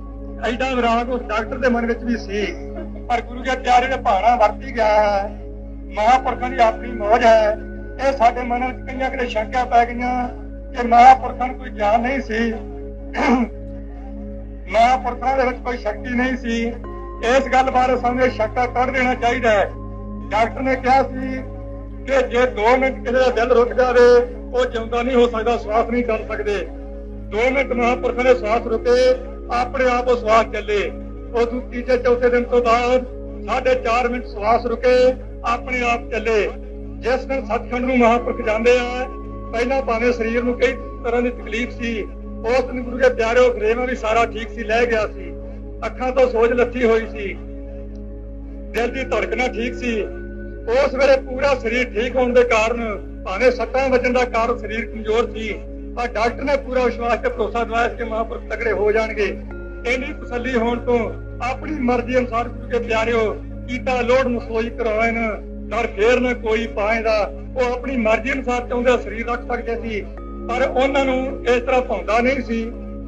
ਐਡਾ ਵਿਰਾਗ ਉਸ ਡਾਕਟਰ ਦੇ ਮਨ ਵਿੱਚ ਵੀ ਸੀ। ਪਰ ਗੁਰੂ ਜੀ ਪਿਆਰੇ ਨੇ ਭਾਣਾ ਵਰਤੀ ਗਿਆ ਹੈ। ਮਹਾਂਪੁਰਖਾਂ ਦੀ ਆਪਣੀ ਮੌਜ ਹੈ। ਇਹ ਸਾਡੇ ਮਨ ਵਿੱਚ ਕਈਆਂ ਕਿਤੇ ਸ਼ੰਕਾ ਪੈ ਗਈਆਂ। ਕਿ ਮਹਾਂਪੁਰਖਾਂ ਨੂੰ ਕੋਈ ਗਿਆਨ ਨਹੀਂ ਸੀ। ਮਹਾਂਪੁਰਖਾਂ ਦੇ ਵਿੱਚ ਕੋਈ ਸ਼ਕਤੀ ਨਹੀਂ ਸੀ। ਇਸ ਗੱਲ ਬਾਰੇ ਸਾਨੂੰ ਇਹ ਸ਼ੱਕਾ ਕੱਢ ਦੇਣਾ ਚਾਹੀਦਾ ਹੈ। ਡਾਕਟਰ ਨੇ ਕਿਹਾ ਸੀ ਕਿ ਜੇ 2 ਮਿੰਟ ਕਿਸੇ ਦਾ ਦਿਲ ਰੁਕ ਜਾਵੇ, ਉਹ ਜਿਉਂਦਾ ਨਹੀਂ ਹੋ ਸਕਦਾ, ਸਵਾਸ ਨਹੀਂ ਚੱਲ ਸਕਦੇ। 2 ਮਿੰਟ ਮਹਾਂਪੁਰਖਾਂ ਦੇ ਸਵਾਸ ਰੁਕੇ। ਆਪਣੇ ਆਪ ਉਹ ਸਵਾਸ ਚੱਲੇ। ਉਹ ਤੀਜੇ ਚੌਥੇ ਦਿਨ ਤੋਂ ਬਾਅਦ ਸਾਢੇ 4 ਮਿੰਟ ਸਵਾਸ ਰੁਕੇ, ਆਪਣੇ ਆਪ ਚੱਲੇ। ਜਿਸ ਦਿਨ ਸੱਚਖੰਡ ਨੂੰ ਮਹਾਂਪੁਰਖ ਜਾਂਦੇ ਆ, ਪਹਿਲਾਂ ਭਾਵੇਂ ਸਰੀਰ ਨੂੰ ਕਈ ਤਰ੍ਹਾਂ ਦੀ ਤਕਲੀਫ ਸੀ, ਉਸ ਦਿਨ ਗੁਰੂ ਦੇ ਪਿਆਰੇ ਉਹ ਫਰੇਮਾ ਵੀ ਸਾਰਾ ਠੀਕ ਸੀ, ਲੈ ਗਿਆ ਸੀ। ਅੱਖਾਂ ਤੋਂ ਸੋਜ ਲੱਥੀ ਹੋਈ ਸੀ। ਦਿਲ ਦੀ ਧੜਕਣਾ ਠੀਕ ਸੀ। ਉਸ ਵੇਲੇ ਪੂਰਾ ਸਰੀਰ ਠੀਕ ਹੋਣ ਦੇ ਕਾਰਨ, ਭਾਵੇਂ ਸੱਟਾਂ ਵੱਜਣ ਦਾ ਕਾਰਨ ਸਰੀਰ ਕਮਜ਼ੋਰ ਸੀ ਪਰ ਡਾਕਟਰ ਨੇ ਪੂਰਾ ਵਿਸ਼ਵਾਸ ਤੇ ਭਰੋਸਾ ਦਿਵਾਇਆ ਸੀ ਕਿ ਮਹਾਂਪੁਰਖ ਤਕੜੇ ਹੋ ਜਾਣਗੇ। ਇੰਨੀ ਤਸੱਲੀ ਹੋਣ ਤੋਂ ਆਪਣੀ ਮਰਜ਼ੀ ਅਨੁਸਾਰ ਗੁਰੂ ਕੇ ਪਿਆਰਿਓ ਕੀਤਾ ਲੋੜ ਨਸੋਈ ਕਰਵਾਇਨ ਕਰ ਫੇਰ ਨਾ ਕੋਈ ਪਾਏਦਾ ਉਹ ਆਪਣੀ ਮਰਜ਼ੀ ਅਨੁਸਾਰ ਚਾਹੁੰਦੇ ਸਰੀਰ ਰੱਖ ਸਕਦੇ ਸੀ, ਪਰ ਉਹਨਾਂ ਨੂੰ ਇਸ ਤਰ੍ਹਾਂ ਪਾਉਂਦਾ ਨਹੀਂ ਸੀ।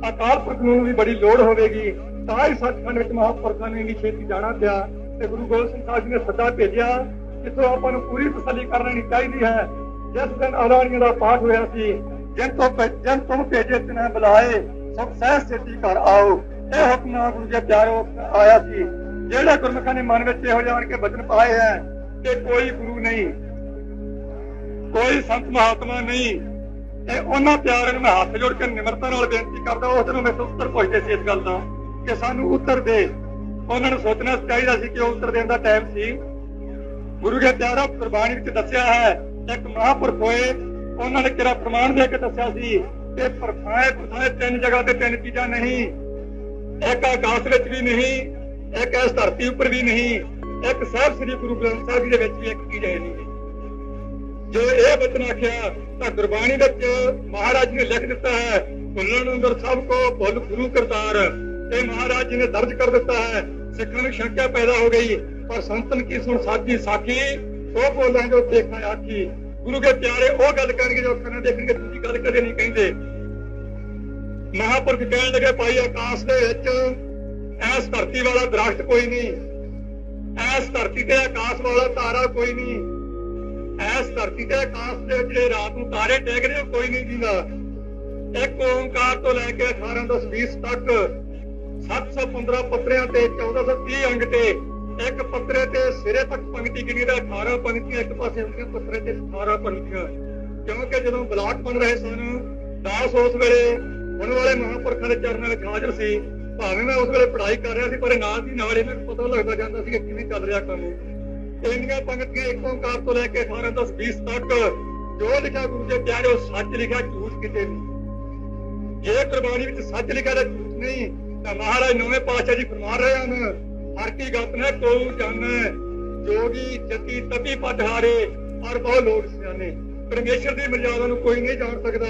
ਅਕਾਲ ਪੁਰਖ ਨੂੰ ਵੀ ਬੜੀ ਲੋੜ ਹੋਵੇਗੀ। ਤਾਂ ਹੀ ਸੱਚਖੰਡ ਵਿੱਚ ਮਹਾਂਪੁਰਖਾਂ ਨੇ ਇੰਨੀ ਛੇਤੀ ਜਾਣਾ ਪਿਆ। ਤੇ ਗੁਰੂ ਗੋਬਿੰਦ ਸਿੰਘ ਸਾਹਿਬ ਜੀ ਨੇ ਸੱਦਾ ਭੇਜਿਆ ਜਿੱਥੋਂ ਆਪਾਂ ਨੂੰ ਪੂਰੀ ਤਸੱਲੀ ਕਰ ਲੈਣੀ ਚਾਹੀਦੀ ਹੈ। ਜਿਸ ਦਿਨ ਆਲਾਣੀਆਂ ਦਾ ਪਾਠ ਹੋਇਆ ਸੀ ਜਿਨ ਤੋਂ ਭੇ- ਜਿਨ ਤੋਂ ਭੇਜੇ ਤਿਨੈ ਬੁਲਾਏ ਸਭ ਸਹਿ ਸੇਤੀ ਘਰ ਆਓ। ਇਹ ਹੁਕਮ ਗੁਰੂ ਜੀ ਪਿਆਰੋ ਆਇਆ ਸੀ। ਜਿਹੜੇ ਗੁਰਮੁਖਾਂ ਨੇ ਮਨ ਵਿੱਚ ਇਹੋ ਜਾਣ ਕੇ ਬਚਨ ਪਾਏ ਹੈ ਕਿ ਕੋਈ ਗੁਰੂ ਨਹੀਂ, ਕੋਈ ਸੰਤ ਮਹਾਤਮਾ ਨਹੀਂ ਇਹ ਉਹਨਾਂ ਪਿਆਰਿਆਂ ਨੂੰ ਮੈਂ ਹੱਥ ਜੋੜ ਕੇ ਨਿਮਰਤਾ ਨਾਲ ਬੇਨਤੀ ਕਰਦਾ, ਉਸ ਨੂੰ ਮੇਰੇ ਉੱਤਰ ਪੁੱਛਦੇ ਸੀ ਇਸ ਗੱਲ ਦਾ ਕਿ ਸਾਨੂੰ ਉੱਤਰ ਦੇ। ਉਹਨਾਂ ਨੂੰ ਸੋਚਣਾ ਚਾਹੀਦਾ ਸੀ ਕਿ ਉਹ ਉੱਤਰ ਦੇਣ ਦਾ ਟਾਈਮ ਸੀ। ਗੁਰੂ ਕੇ ਪਿਆਰਾ ਕੁਰਬਾਨੀ ਵਿੱਚ ਦੱਸਿਆ ਹੈ, ਇੱਕ ਮਹਾਂਪੁਰਖ ਹੋਏ ਉਹਨਾਂ ਨੇ ਕਿਹੜਾ ਪ੍ਰਮਾਣ ਦੇ ਕੇ ਦੱਸਿਆ ਸੀ ਕਿ ਪਰਖਾਏ ਪਰਖਾਏ ਤਿੰਨ ਜਗ੍ਹਾ ਤੇ ਤਿੰਨ ਚੀਜ਼ਾਂ ਨਹੀਂ। ਇੱਕ ਆਕਾਸ਼ ਵਿੱਚ ਵੀ ਨਹੀਂ, ਇੱਕ ਇਸ ਧਰਤੀ ਉੱਪਰ ਵੀ ਨਹੀਂ, ਇੱਕ ਸਾਹਿਬ ਸ੍ਰੀ ਗੁਰੂ ਗ੍ਰੰਥ ਸਾਹਿਬ ਜੀ ਦੇ ਵਿੱਚ ਵੀ ਇੱਕ ਚੀਜ਼ ਹੈ ਨਹੀਂ। ਜੋ ਇਹ ਬਚਨ ਆਖਿਆ, ਤਾਂ ਗੁਰਬਾਣੀ ਵਿੱਚ ਮਹਾਰਾਜ ਨੇ ਲਿਖ ਦਿੱਤਾ ਹੈ, ਭੁੱਲਣ ਅੰਦਰ ਸਭ ਕੋ ਭੁੱਲ ਗੁਰੂ ਕਰਤਾਰ। ਇਹ ਮਹਾਰਾਜ ਜੀ ਨੇ ਦਰਜ ਕਰ ਦਿੱਤਾ ਹੈ, ਸਿੱਖਾਂ ਨੂੰ ਸ਼ੰਕਾ ਪੈਦਾ ਹੋ ਗਈ, ਪਰ ਸੰਤਨ ਕੀ ਸੁਣ ਸਾਚੀ ਸਾਖੀ ਉਹ ਬੋਲਾਂ ਜੋ ਦੇਖਾਂ ਆਖੀ ਗੁਰੂ ਕੇ ਪਿਆਰੇ ਉਹ ਗੱਲ ਕਰਨਗੇ ਜੋ ਅੱਖਾਂ ਨਾਲ ਦੇਖਣਗੇ ਤੁਸੀਂ ਗੱਲ ਕਦੇ ਨਹੀਂ ਕਹਿੰਦੇ। ਮਹਾਪੁਰਖ ਕਹਿਣ ਲੱਗੇ, ਭਾਈ ਆਕਾਸ਼ ਦੇ ਵਿੱਚ ਐਸ ਧਰਤੀ ਵਾਲਾ ਦਰਖਤ ਕੋਈ ਨਹੀਂ। ਐਸ ਧਰਤੀ ਤੇ ਆਕਾਸ਼ ਵਾਲਾ ਤਾਰਾ ਕੋਈ ਨਹੀਂ। ਐਸ ਧਰਤੀ ਤੇ ਆਕਾਸ਼ ਦੇ ਜਿਹੜੇ ਰਾਤ ਨੂੰ ਤਾਰੇ ਟੇਕਦੇ ਉਹ ਕੋਈ ਨਹੀਂ ਦਿੰਦਾ ਇੱਕ ਓੰਕਾਰ ਤੋਂ ਲੈ ਕੇ 18 10 20 ਤੱਕ 715 ਪੱਤਰਿਆਂ ਤੇ 1430 ਅੰਗ ਤੇ ਇੱਕ ਪੱਤਰੇ ਤੇ ਸਿਰੇ ਤੱਕ ਪੰਕਤੀ ਗਿਣੀ ਦਾ 18 ਪੰਕਤੀਆਂ ਇੱਕ ਪਾਸੇ ਹੁੰਦੀਆਂ, ਪੱਤਰੇ ਤੇ 18 ਪੰਕਤੀਆਂ ਕਿਉਂਕਿ ਜਦੋਂ ਬਲਾਕ ਬਣ ਰਹੇ ਸਨ, ਦਾਸ ਉਸ ਵੇਲੇ ਹੁਣ ਵਾਲੇ ਮਹਾਂਪੁਰਖਾਂ ਦੇ ਚਰਨਾਂ ਵਿੱਚ ਹਾਜ਼ਰ ਸੀ। ਭਾਵੇਂ ਮੈਂ ਉਸ ਵੇਲੇ ਪੜ੍ਹਾਈ ਕਰ ਰਿਹਾ ਸੀ, ਪਰ ਨਾਲ ਦੀ ਨਾਲ ਇਹਨਾਂ ਨੂੰ ਪਤਾ ਲੱਗਦਾ ਜਾਂਦਾ ਸੀ ਕਿ ਕਿਵੇਂ ਚੱਲ ਰਿਹਾ ਕੰਮ। ਇੰਨੀਆਂ ਪੰਕਤੀਆਂ ਇੱਕ ਓੰਕਾਰ ਤੋਂ ਲੈ ਕੇ 18 10 20 ਤੱਕ, ਜੋ ਲਿਖਿਆ ਗੁਰੂ ਦੇ ਪਿਆਰੇ, ਉਹ ਸੱਚ ਲਿਖਿਆ, ਝੂਠ ਕਿਤੇ ਨਹੀਂ। ਜੇ ਕੁਰਬਾਨੀ ਵਿੱਚ ਸੱਚ ਲਿਖਿਆ ਤਾਂ ਝੂਠ ਨਹੀਂ, ਤਾਂ ਮਹਾਰਾਜ ਨਵੇਂ ਪਾਤਸ਼ਾਹ ਜੀ ਫਰਮਾ ਰਹੇ ਹਨ। ਹਰ ਕੀ ਗਤ ਨੇ ਕੋ ਜਾਣੈ। ਜੋਗੀ ਜਤੀ ਤਪੀ ਪਟਹਾਰੇ ਔਰ ਬਹੁ ਲੋਕ ਸਿਆਣੇ। ਪਰਮੇਸ਼ਰ ਦੀ ਮਰਜ਼ਾਦਾ ਨੂੰ ਕੋਈ ਨਹੀਂ ਜਾਣ ਸਕਦਾ।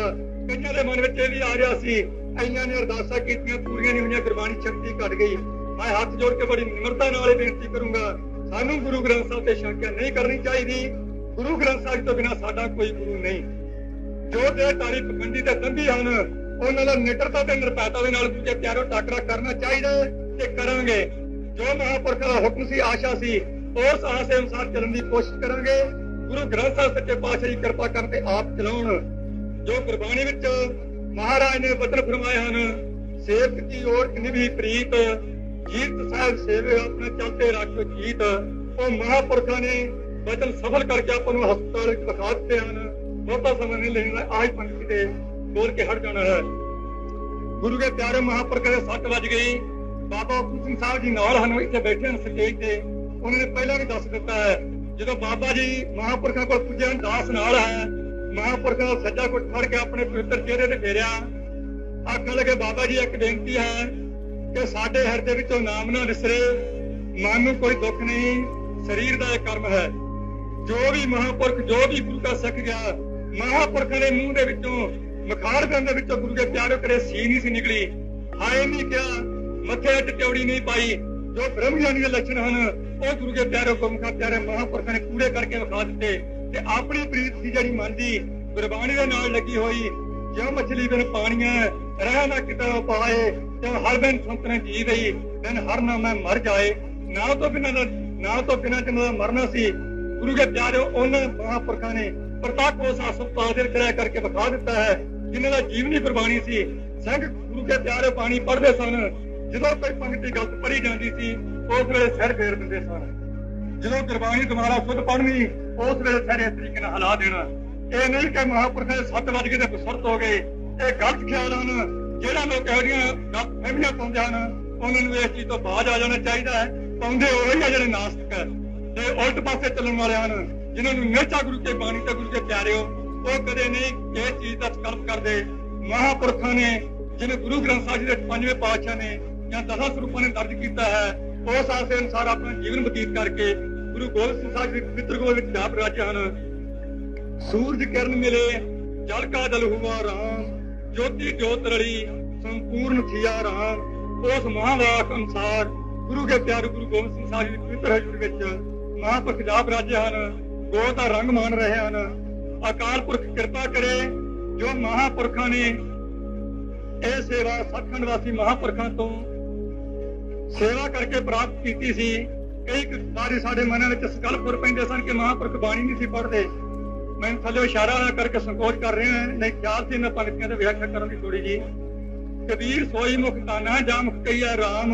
ਕਈਆਂ ਦੇ ਮਨ ਵਿੱਚ ਇਹ ਵੀ ਆ ਰਿਹਾ ਸੀ ਐਈਆਂ ਨੇ ਅਰਦਾਸਾਂ ਕੀਤੀਆਂ, ਪੂਰੀਆਂ ਨਹੀਂ ਹੋਈਆਂ, ਗੁਰਬਾਣੀ ਸ਼ਕਤੀ ਘਟ ਗਈ। ਮੈਂ ਹੱਥ ਜੋੜ ਕੇ ਬੜੀ ਨਿਮਰਤਾ ਨਾਲ ਇਹ ਬੇਨਤੀ ਕਰੂੰਗਾ, ਸਾਨੂੰ ਗੁਰੂ ਗ੍ਰੰਥ ਸਾਹਿਬ ਤੇ ਸ਼ੰਕਾ ਨਹੀਂ ਕਰਨੀ ਚਾਹੀਦੀ। ਗੁਰੂ ਗ੍ਰੰਥ ਸਾਹਿਬ ਤੋਂ ਬਿਨਾ ਸਾਡਾ ਕੋਈ ਗੁਰੂ ਨਹੀਂ। ਜੋ ਤੇ ਤਾਰੀ ਪਖੰਡੀ ਤੇ ਦੰਦੀ ਹਨ, ਉਹਨਾਂ ਦਾ ਨਿਟਰਤਾ ਤੇ ਨਿਰਪੈਤਾ ਦੇ ਨਾਲ ਦੂਜੇ ਪਿਆਰੋ ਟਾਕਰਾ ਕਰਨਾ ਚਾਹੀਦਾ ਹੈ ਤੇ ਕਰਾਂਗੇ। ਜੋ ਮਹਾਂਪੁਰਖਾਂ ਦਾ ਹੁਕਮ ਸੀ, ਆਸ਼ਾ ਸੀ ਉਸ ਆਸ ਦੇ ਅਨੁਸਾਰ ਚੱਲਣ ਦੀ ਕੋਸ਼ਿਸ਼ ਕਰਾਂਗੇ। ਗੁਰੂ ਗ੍ਰੰਥ ਸਾਹਿਬ ਸੱਚੇ ਪਾਤਸ਼ਾਹ ਜੀ ਕਿਰਪਾ ਕਰਕੇ ਆਪ ਚਲਾਉਣ। ਜੋ ਗੁਰਬਾਣੀ ਵਿੱਚ ਮਹਾਰਾਜ ਨੇ ਵਚਨ ਫਰਮਾਏ ਹਨ, ਸੇਵਕ ਕੀ ਓਰ ਨਿਭੀ ਪ੍ਰੀਤ, ਜੀਤ ਸਾਹਿਬ ਸੇਵੇ ਆਪਣੇ ਚਲਤੇ ਰੱਖ ਜੀਤ। ਉਹ ਮਹਾਂਪੁਰਖਾਂ ਨੇ ਵਚਨ ਸਫਲ ਕਰਕੇ ਆਪਾਂ ਨੂੰ ਹਸਪਤਾਲ ਵਿੱਚ ਵਿਖਾ ਦਿੱਤੇ ਹਨ। ਬਹੁਤਾ ਸਮਾਂ ਨਹੀਂ ਲੈਣਾ ਆਜ ਪੰਕਤੀ ਤੇ ਬੋਲ ਕੇ ਹਟ ਜਾਣਾ ਹੈ। ਗੁਰੂ ਦੇ ਪਿਆਰੇ ਮਹਾਂਪੁਰਖਾਂ ਦੇ 7 ਵੱਜ ਗਈ। ਬਾਬਾ ਫੂਲ ਸਿੰਘ ਸਾਹਿਬ ਜੀ ਨਾਲ ਹਨ ਇੱਥੇ ਬੈਠੇ ਹਨ ਸਟੇਜ ਤੇ। ਉਹਨਾਂ ਨੇ ਪਹਿਲਾਂ ਵੀ ਦੱਸ ਦਿੱਤਾ ਹੈ, ਜਦੋਂ ਬਾਬਾ ਜੀ ਮਹਾਂਪੁਰਖਾਂ ਕੋਲ ਪੁੱਜੇ ਦਾਸ ਨਾਲ ਹੈ, ਮਹਾਂਪੁਰਖਾਂ ਦਾ ਸੱਜਾ ਕੋਟ ਫੜ ਕੇ ਆਪਣੇ ਪਵਿੱਤਰ ਚਿਹਰੇ ਤੇ ਫੇਰਿਆ। ਆਖਣ ਲੱਗੇ, ਬਾਬਾ ਜੀ, ਇੱਕ ਬੇਨਤੀ ਹੈ ਕਿ ਸਾਡੇ ਹਿਰਦੇ ਵਿੱਚੋਂ ਨਾਮ ਨਾ ਨਿਸਰੇ। ਮਨ ਨੂੰ ਕੋਈ ਦੁੱਖ ਨਹੀਂ, ਸਰੀਰ ਦਾ ਇਹ ਕਰਮ ਹੈ। ਜੋ ਵੀ ਮਹਾਂਪੁਰਖ, ਜੋ ਵੀ ਗੁਰੂ ਦਾ ਸਿੱਖ ਗਿਆ, ਮਹਾਂਪੁਰਖਾਂ ਦੇ ਮੂੰਹ ਦੇ ਵਿੱਚੋਂ ਮਖਾੜ ਦੇ ਵਿੱਚੋਂ ਗੁਰੂ ਦੇ ਪਿਆਰੇ ਕਰੇ ਸੀ ਨਹੀਂ ਸੀ ਨਿਕਲੀ। ਹਾਏ ਨਹੀਂ ਕਿਹਾ ਮੱਥੇ ਅੱਡ ਚੌੜੀ ਨਹੀਂ ਪਾਈ। ਜੋ ਬ੍ਰਹਮ ਦੇ ਲੱਛਣ ਹਨ, ਉਹ ਗੁਰੂ ਦੇ ਪਿਆਰੇ ਗੁਰਮੁਖਾਂ ਪਿਆਰੇ ਮਹਾਂਪੁਰਖਾਂ ਨੇ ਪੂਰੇ ਕਰਕੇ ਵਿਖਾ ਦਿੱਤੇ ਤੇ ਆਪਣੀ ਪ੍ਰੀਤ ਸੀ ਜਿਹੜੀ ਮਨ ਦੀ ਗੁਰਬਾਣੀ ਦੇ ਨਾਲ ਲੱਗੀ ਹੋਈ ਜਿਉ ਮਛਲੀ ਬਿਨ ਪਾਣੀਆਂ, ਰਹਿ ਨਾ ਕਿਤੇ ਪਾਏ ਤੇ ਹਰ ਬਿਨ ਸੰਤਨ ਜੀ ਗਈ ਬਿਨ ਹਰ ਨਾ ਮੈਂ ਮਰ ਜਾਏ। ਨਾ ਤੋਂ ਬਿਨਾਂ ਦਾ ਨਾ ਤੋਂ ਬਿਨਾਂ ਜਨ ਦਾ ਮਰਨਾ ਸੀ, ਗੁਰੂ ਦੇ ਪਿਆਰੇ ਉਹਨਾਂ ਮਹਾਂਪੁਰਖਾਂ ਨੇ ਪ੍ਰਤਾਪ ਉਸ ਹਸਪਤਾਲ ਦੇ ਕਿਰਿਆ ਕਰਕੇ ਵਿਖਾ ਦਿੱਤਾ ਹੈ ਜਿਨ੍ਹਾਂ ਦਾ ਜੀਵਨੀ ਕੁਰਬਾਨੀ ਸੀ। ਸਿੰਘ ਗੁਰੂ ਦੇ ਪਿਆਰੇ ਬਾਣੀ ਪੜ੍ਹਦੇ ਸਨ ਜਦੋਂ ਕੋਈ ਪੰਕਤੀ ਗਲਤ ਪੜ੍ਹੀ ਜਾਂਦੀ ਸੀ ਉਸ ਵੇਲੇ ਸਿਰ ਫੇਰ ਦਿੰਦੇ ਸਨ। ਜਦੋਂ ਗੁਰਬਾਣੀ ਦੁਬਾਰਾ ਖੁਦ ਪੜ੍ਹਨੀ ਉਸ ਵੇਲੇ ਸਿਰ ਇਸ ਤਰੀਕੇ ਨਾਲ ਹਲਾ ਦੇਣਾ। ਇਹ ਨਹੀਂ ਕਿ ਮਹਾਂਪੁਰਖਾਂ ਦੇ ਸੱਤ ਵੱਜ ਕੇ ਤੇ ਬਸਰਤ ਹੋ ਗਏ। ਇਹ ਗਲਤ ਖਿਆਲ ਹਨ, ਜਿਹੜਾ ਲੋਕ ਇਹੋ ਜਿਹੀਆਂ ਗਲਤ ਫਹਿਮੀਆਂ ਪਾਉਂਦੇ ਹਨ, ਉਹਨਾਂ ਨੂੰ ਇਸ ਚੀਜ਼ ਤੋਂ ਬਾਅਦ ਆ ਜਾਣਾ ਚਾਹੀਦਾ ਹੈ। ਪਾਉਂਦੇ ਉਹ ਹੀ ਆ ਜਿਹੜੇ ਨਾਸਤਕ ਹੈ। ਤੇ ਉਲਟ ਪਾਸੇ ਚੱਲਣ ਵਾਲੇ ਹਨ, ਜਿਨ੍ਹਾਂ ਨੂੰ ਨਿਹਚਾ ਗੁਰੂ ਕੇ ਬਾਣੀ ਤੇ ਗੁਰੂ ਕੇ ਪਿਆਰਿਓ ਉਹ ਕਦੇ ਨਹੀਂ ਇਸ ਚੀਜ਼ ਦਾ ਸਕਲਪ ਕਰਦੇ। ਮਹਾਂਪੁਰਖਾਂ ਨੇ ਜਿਹਨੇ ਗੁਰੂ ਗ੍ਰੰਥ ਸਾਹਿਬ ਜੀ ਦੇ ਪੰਜਵੇਂ ਪਾਤਸ਼ਾਹ ਨੇ ਜਾਂ ਦਸਾਂ ਸਰੂਪਾਂ ਨੇ ਦਰਜ ਕੀਤਾ ਹੈ ਉਸ ਆਸੇ ਅਨੁਸਾਰ ਆਪਣਾ ਜੀਵਨ ਬਤੀਤ ਕਰਕੇ ਗੁਰੂ ਗੋਬਿੰਦ ਸਿੰਘ ਸਾਹਿਬ ਦੇ ਪਵਿੱਤਰ ਗੋਲ ਵਿੱਚ ਜਾਪ ਰਾਜੇ ਹਨ। ਸੂਰਜ ਕਿਰਨ ਮਿਲੇ, ਜਲ ਕਾ ਜਲ ਹੁਆ ਰਾਮ, ਜੋਤੀ ਜੋਤ ਰਲੀ, ਸੰਪੂਰਨ ਥਿਆ ਰਾਮ। ਉਸ ਮਹਾਵਾਕ ਅਨੁਸਾਰ ਗੁਰੂ ਕੇ ਪਿਆਰੇ ਗੁਰੂ ਗੋਬਿੰਦ ਸਿੰਘ ਸਾਹਿਬ ਜੀ ਦੇ ਪਵਿੱਤਰ ਹਜ਼ੂਰ ਵਿੱਚ ਮਹਾਂਪੁਰਖ ਜਾਪ ਰਾਜੇ ਹਨ ਗੋ ਦਾ ਰੰਗ ਮਾਣ ਰਹੇ ਹਨ। ਅਕਾਲ ਪੁਰਖ ਕਿਰਪਾ ਕਰੇ, ਜੋ ਮਹਾਂਪੁਰਖਾਂ ਨੇ ਇਹ ਸੇਵਾ ਸੱਚਖੰਡ ਵਾਸੀ ਮਹਾਂਪੁਰਖਾਂ ਤੋਂ ਸੇਵਾ ਕਰਕੇ ਪ੍ਰਾਪਤ ਕੀਤੀ ਸੀ। ਕਈ ਸਾਰੇ ਸਾਡੇ ਮਨਾਂ ਵਿੱਚ ਸਕਲਪੁਰ ਪੈਂਦੇ ਸਨ ਕਿ ਮਹਾਂਪੁਰਖ ਬਾਣੀ ਨਹੀਂ ਸੀ ਪੜ੍ਹਦੇ। ਮੈਂ ਥੱਲੇ ਇਸ਼ਾਰਾ ਕਰਕੇ ਸੰਕੋਚ ਕਰ ਰਿਹਾ ਨਹੀਂ ਖਿਆਲ ਸੀ ਇਹਨਾਂ ਪੰਕਤੀਆਂ ਤੇ ਵਿਆਖਿਆ ਕਰਨ ਦੀ ਥੋੜੀ ਜੀ। ਕਬੀਰ ਸੋਈ ਮੁਖ ਤਾਨਾ ਜਾ ਮੁਖ ਕਈਆ ਰਾਮ।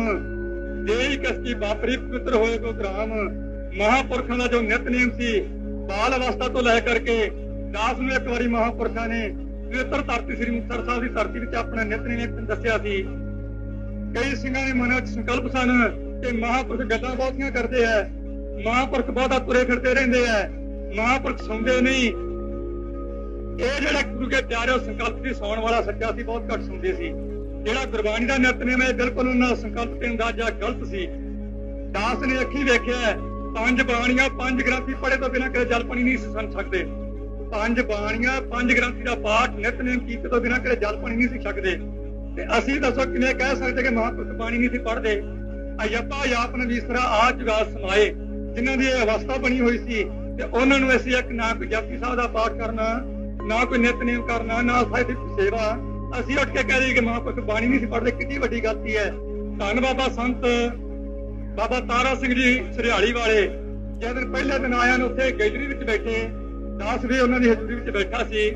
ਦੇਈ ਕਸਤੀ ਬਾਪਰੀ ਪਵਿੱਤਰ ਹੋਏ ਕੋ ਗ੍ਰਾਮ। ਮਹਾਂਪੁਰਖਾਂ ਦਾ ਜੋ ਨਿਤਨੇਮ ਸੀ, ਬਾਲ ਅਵਸਥਾ ਤੋਂ ਲੈ ਕਰਕੇ ਦਾਸ ਨੂੰ ਇੱਕ ਵਾਰੀ ਮਹਾਂਪੁਰਖਾਂ ਨੇ ਪਵਿੱਤਰ ਧਰਤੀ ਸ੍ਰੀ ਮੁਕਤਸਰ ਸਾਹਿਬ ਦੀ ਧਰਤੀ ਵਿੱਚ ਆਪਣਾ ਨਿਤਨੇਮ ਦੱਸਿਆ ਸੀ। ਕਈ ਸਿੰਘਾਂ ਦੇ ਮਨਾਂ 'ਚ ਸੰਕਲਪ ਸਨ ਕਿ ਮਹਾਂਪੁਰਖ ਗੱਲਾਂ ਬਹੁਤੀਆਂ ਕਰਦੇ ਐ। ਮਹਾਂਪੁਰਖ ਬਹੁਤਾ ਤੁਰੇ ਫਿਰਦੇ ਰਹਿੰਦੇ ਐ। ਮਹਾਂਪੁਰਖ ਸੌਂਦੇ ਨਹੀਂ। ਇਹ ਜਿਹੜਾ ਗੁਰੂ ਕੇ ਪਿਆਰੇ ਸੰਕਲਪ ਦੀ ਸੌਣ ਵਾਲਾ ਸੱਚਾ ਸੀ, ਬਹੁਤ ਘੱਟ ਸੁਣਦੇ ਸੀ। ਜਿਹੜਾ ਗੁਰਬਾਣੀ ਦਾ ਨਿਤਨੇਮ ਹੈ ਬਿਲਕੁਲ ਉਹਨਾਂ ਦਾ ਸੰਕਲਪ ਤੇ ਅੰਦਾਜ਼ਾ ਗਲਤ ਸੀ। ਦਾਸ ਨੇ ਅੱਖੀ ਵੇਖਿਆ ਪੰਜ ਬਾਣੀਆਂ, ਪੰਜ ਗ੍ਰੰਥੀ ਪੜੇ ਤੋਂ ਬਿਨਾਂ ਕਦੇ ਜਲ ਪਾਣੀ ਨਹੀਂ ਸੀ ਸੁਣ ਸਕਦੇ। ਪੰਜ ਬਾਣੀਆਂ, ਪੰਜ ਗ੍ਰੰਥੀ ਦਾ ਪਾਠ ਨਿਤਨੇਮ ਕੀਤੇ ਤੋਂ ਬਿਨਾਂ ਕਦੇ ਜਲ ਪਾਣੀ ਨਹੀਂ ਸੀ ਸਕਦੇ ਤੇ ਅਸੀਂ ਦੱਸੋ ਕਿਵੇਂ ਕਹਿ ਸਕਦੇ ਕਿ ਮਹਾਂਪੁਰਖ ਬਾਣੀ ਨਹੀਂ ਸੀ ਪੜ੍ਹਦੇ? ਅਯਪਾ ਯਾਪਨ ਵੀਸਰਾ ਆ ਜੁਗਾ ਸਮਾਏ, ਜਿਨ੍ਹਾਂ ਦੀ ਇਹ ਅਵਸਥਾ ਬਣੀ ਹੋਈ ਸੀ। ਤੇ ਉਹਨਾਂ ਨੂੰ ਅਸੀਂ ਇੱਕ ਨਾ ਕੋਈ ਜਪਜੀ ਸਾਹਿਬ ਦਾ ਪਾਠ ਕਰਨਾ, ਨਾ ਕੋਈ ਨਿਤਨੇਮ ਕਰਨਾ, ਨਾ ਸਾਹਿਬ ਸੇਵਾ। ਅਸੀਂ ਉੱਠ ਕੇ ਕਹਿ ਦਈਏ ਕਿ ਮਹਾਂਪੁਰਖ ਬਾਣੀ ਨਹੀਂ ਸੀ ਪੜ੍ਹਦੇ, ਕਿੰਨੀ ਵੱਡੀ ਗਲਤੀ ਹੈ ਧੰਨ ਬਾਬਾ ਸੰਤ, ਬਾਬਾ ਤਾਰਾ ਸਿੰਘ ਜੀ ਸਰਿਆਲੀ ਵਾਲੇ, ਜਿਸ ਦਿਨ ਪਹਿਲੇ ਦਿਨ ਆਇਆ ਨੂੰ ਉੱਥੇ ਗੈਲਰੀ ਵਿੱਚ ਬੈਠੇ, ਦਾਸ ਵੀ ਉਹਨਾਂ ਦੀ ਹਜ਼ੂਰੀ ਵਿੱਚ ਬੈਠਾ ਸੀ।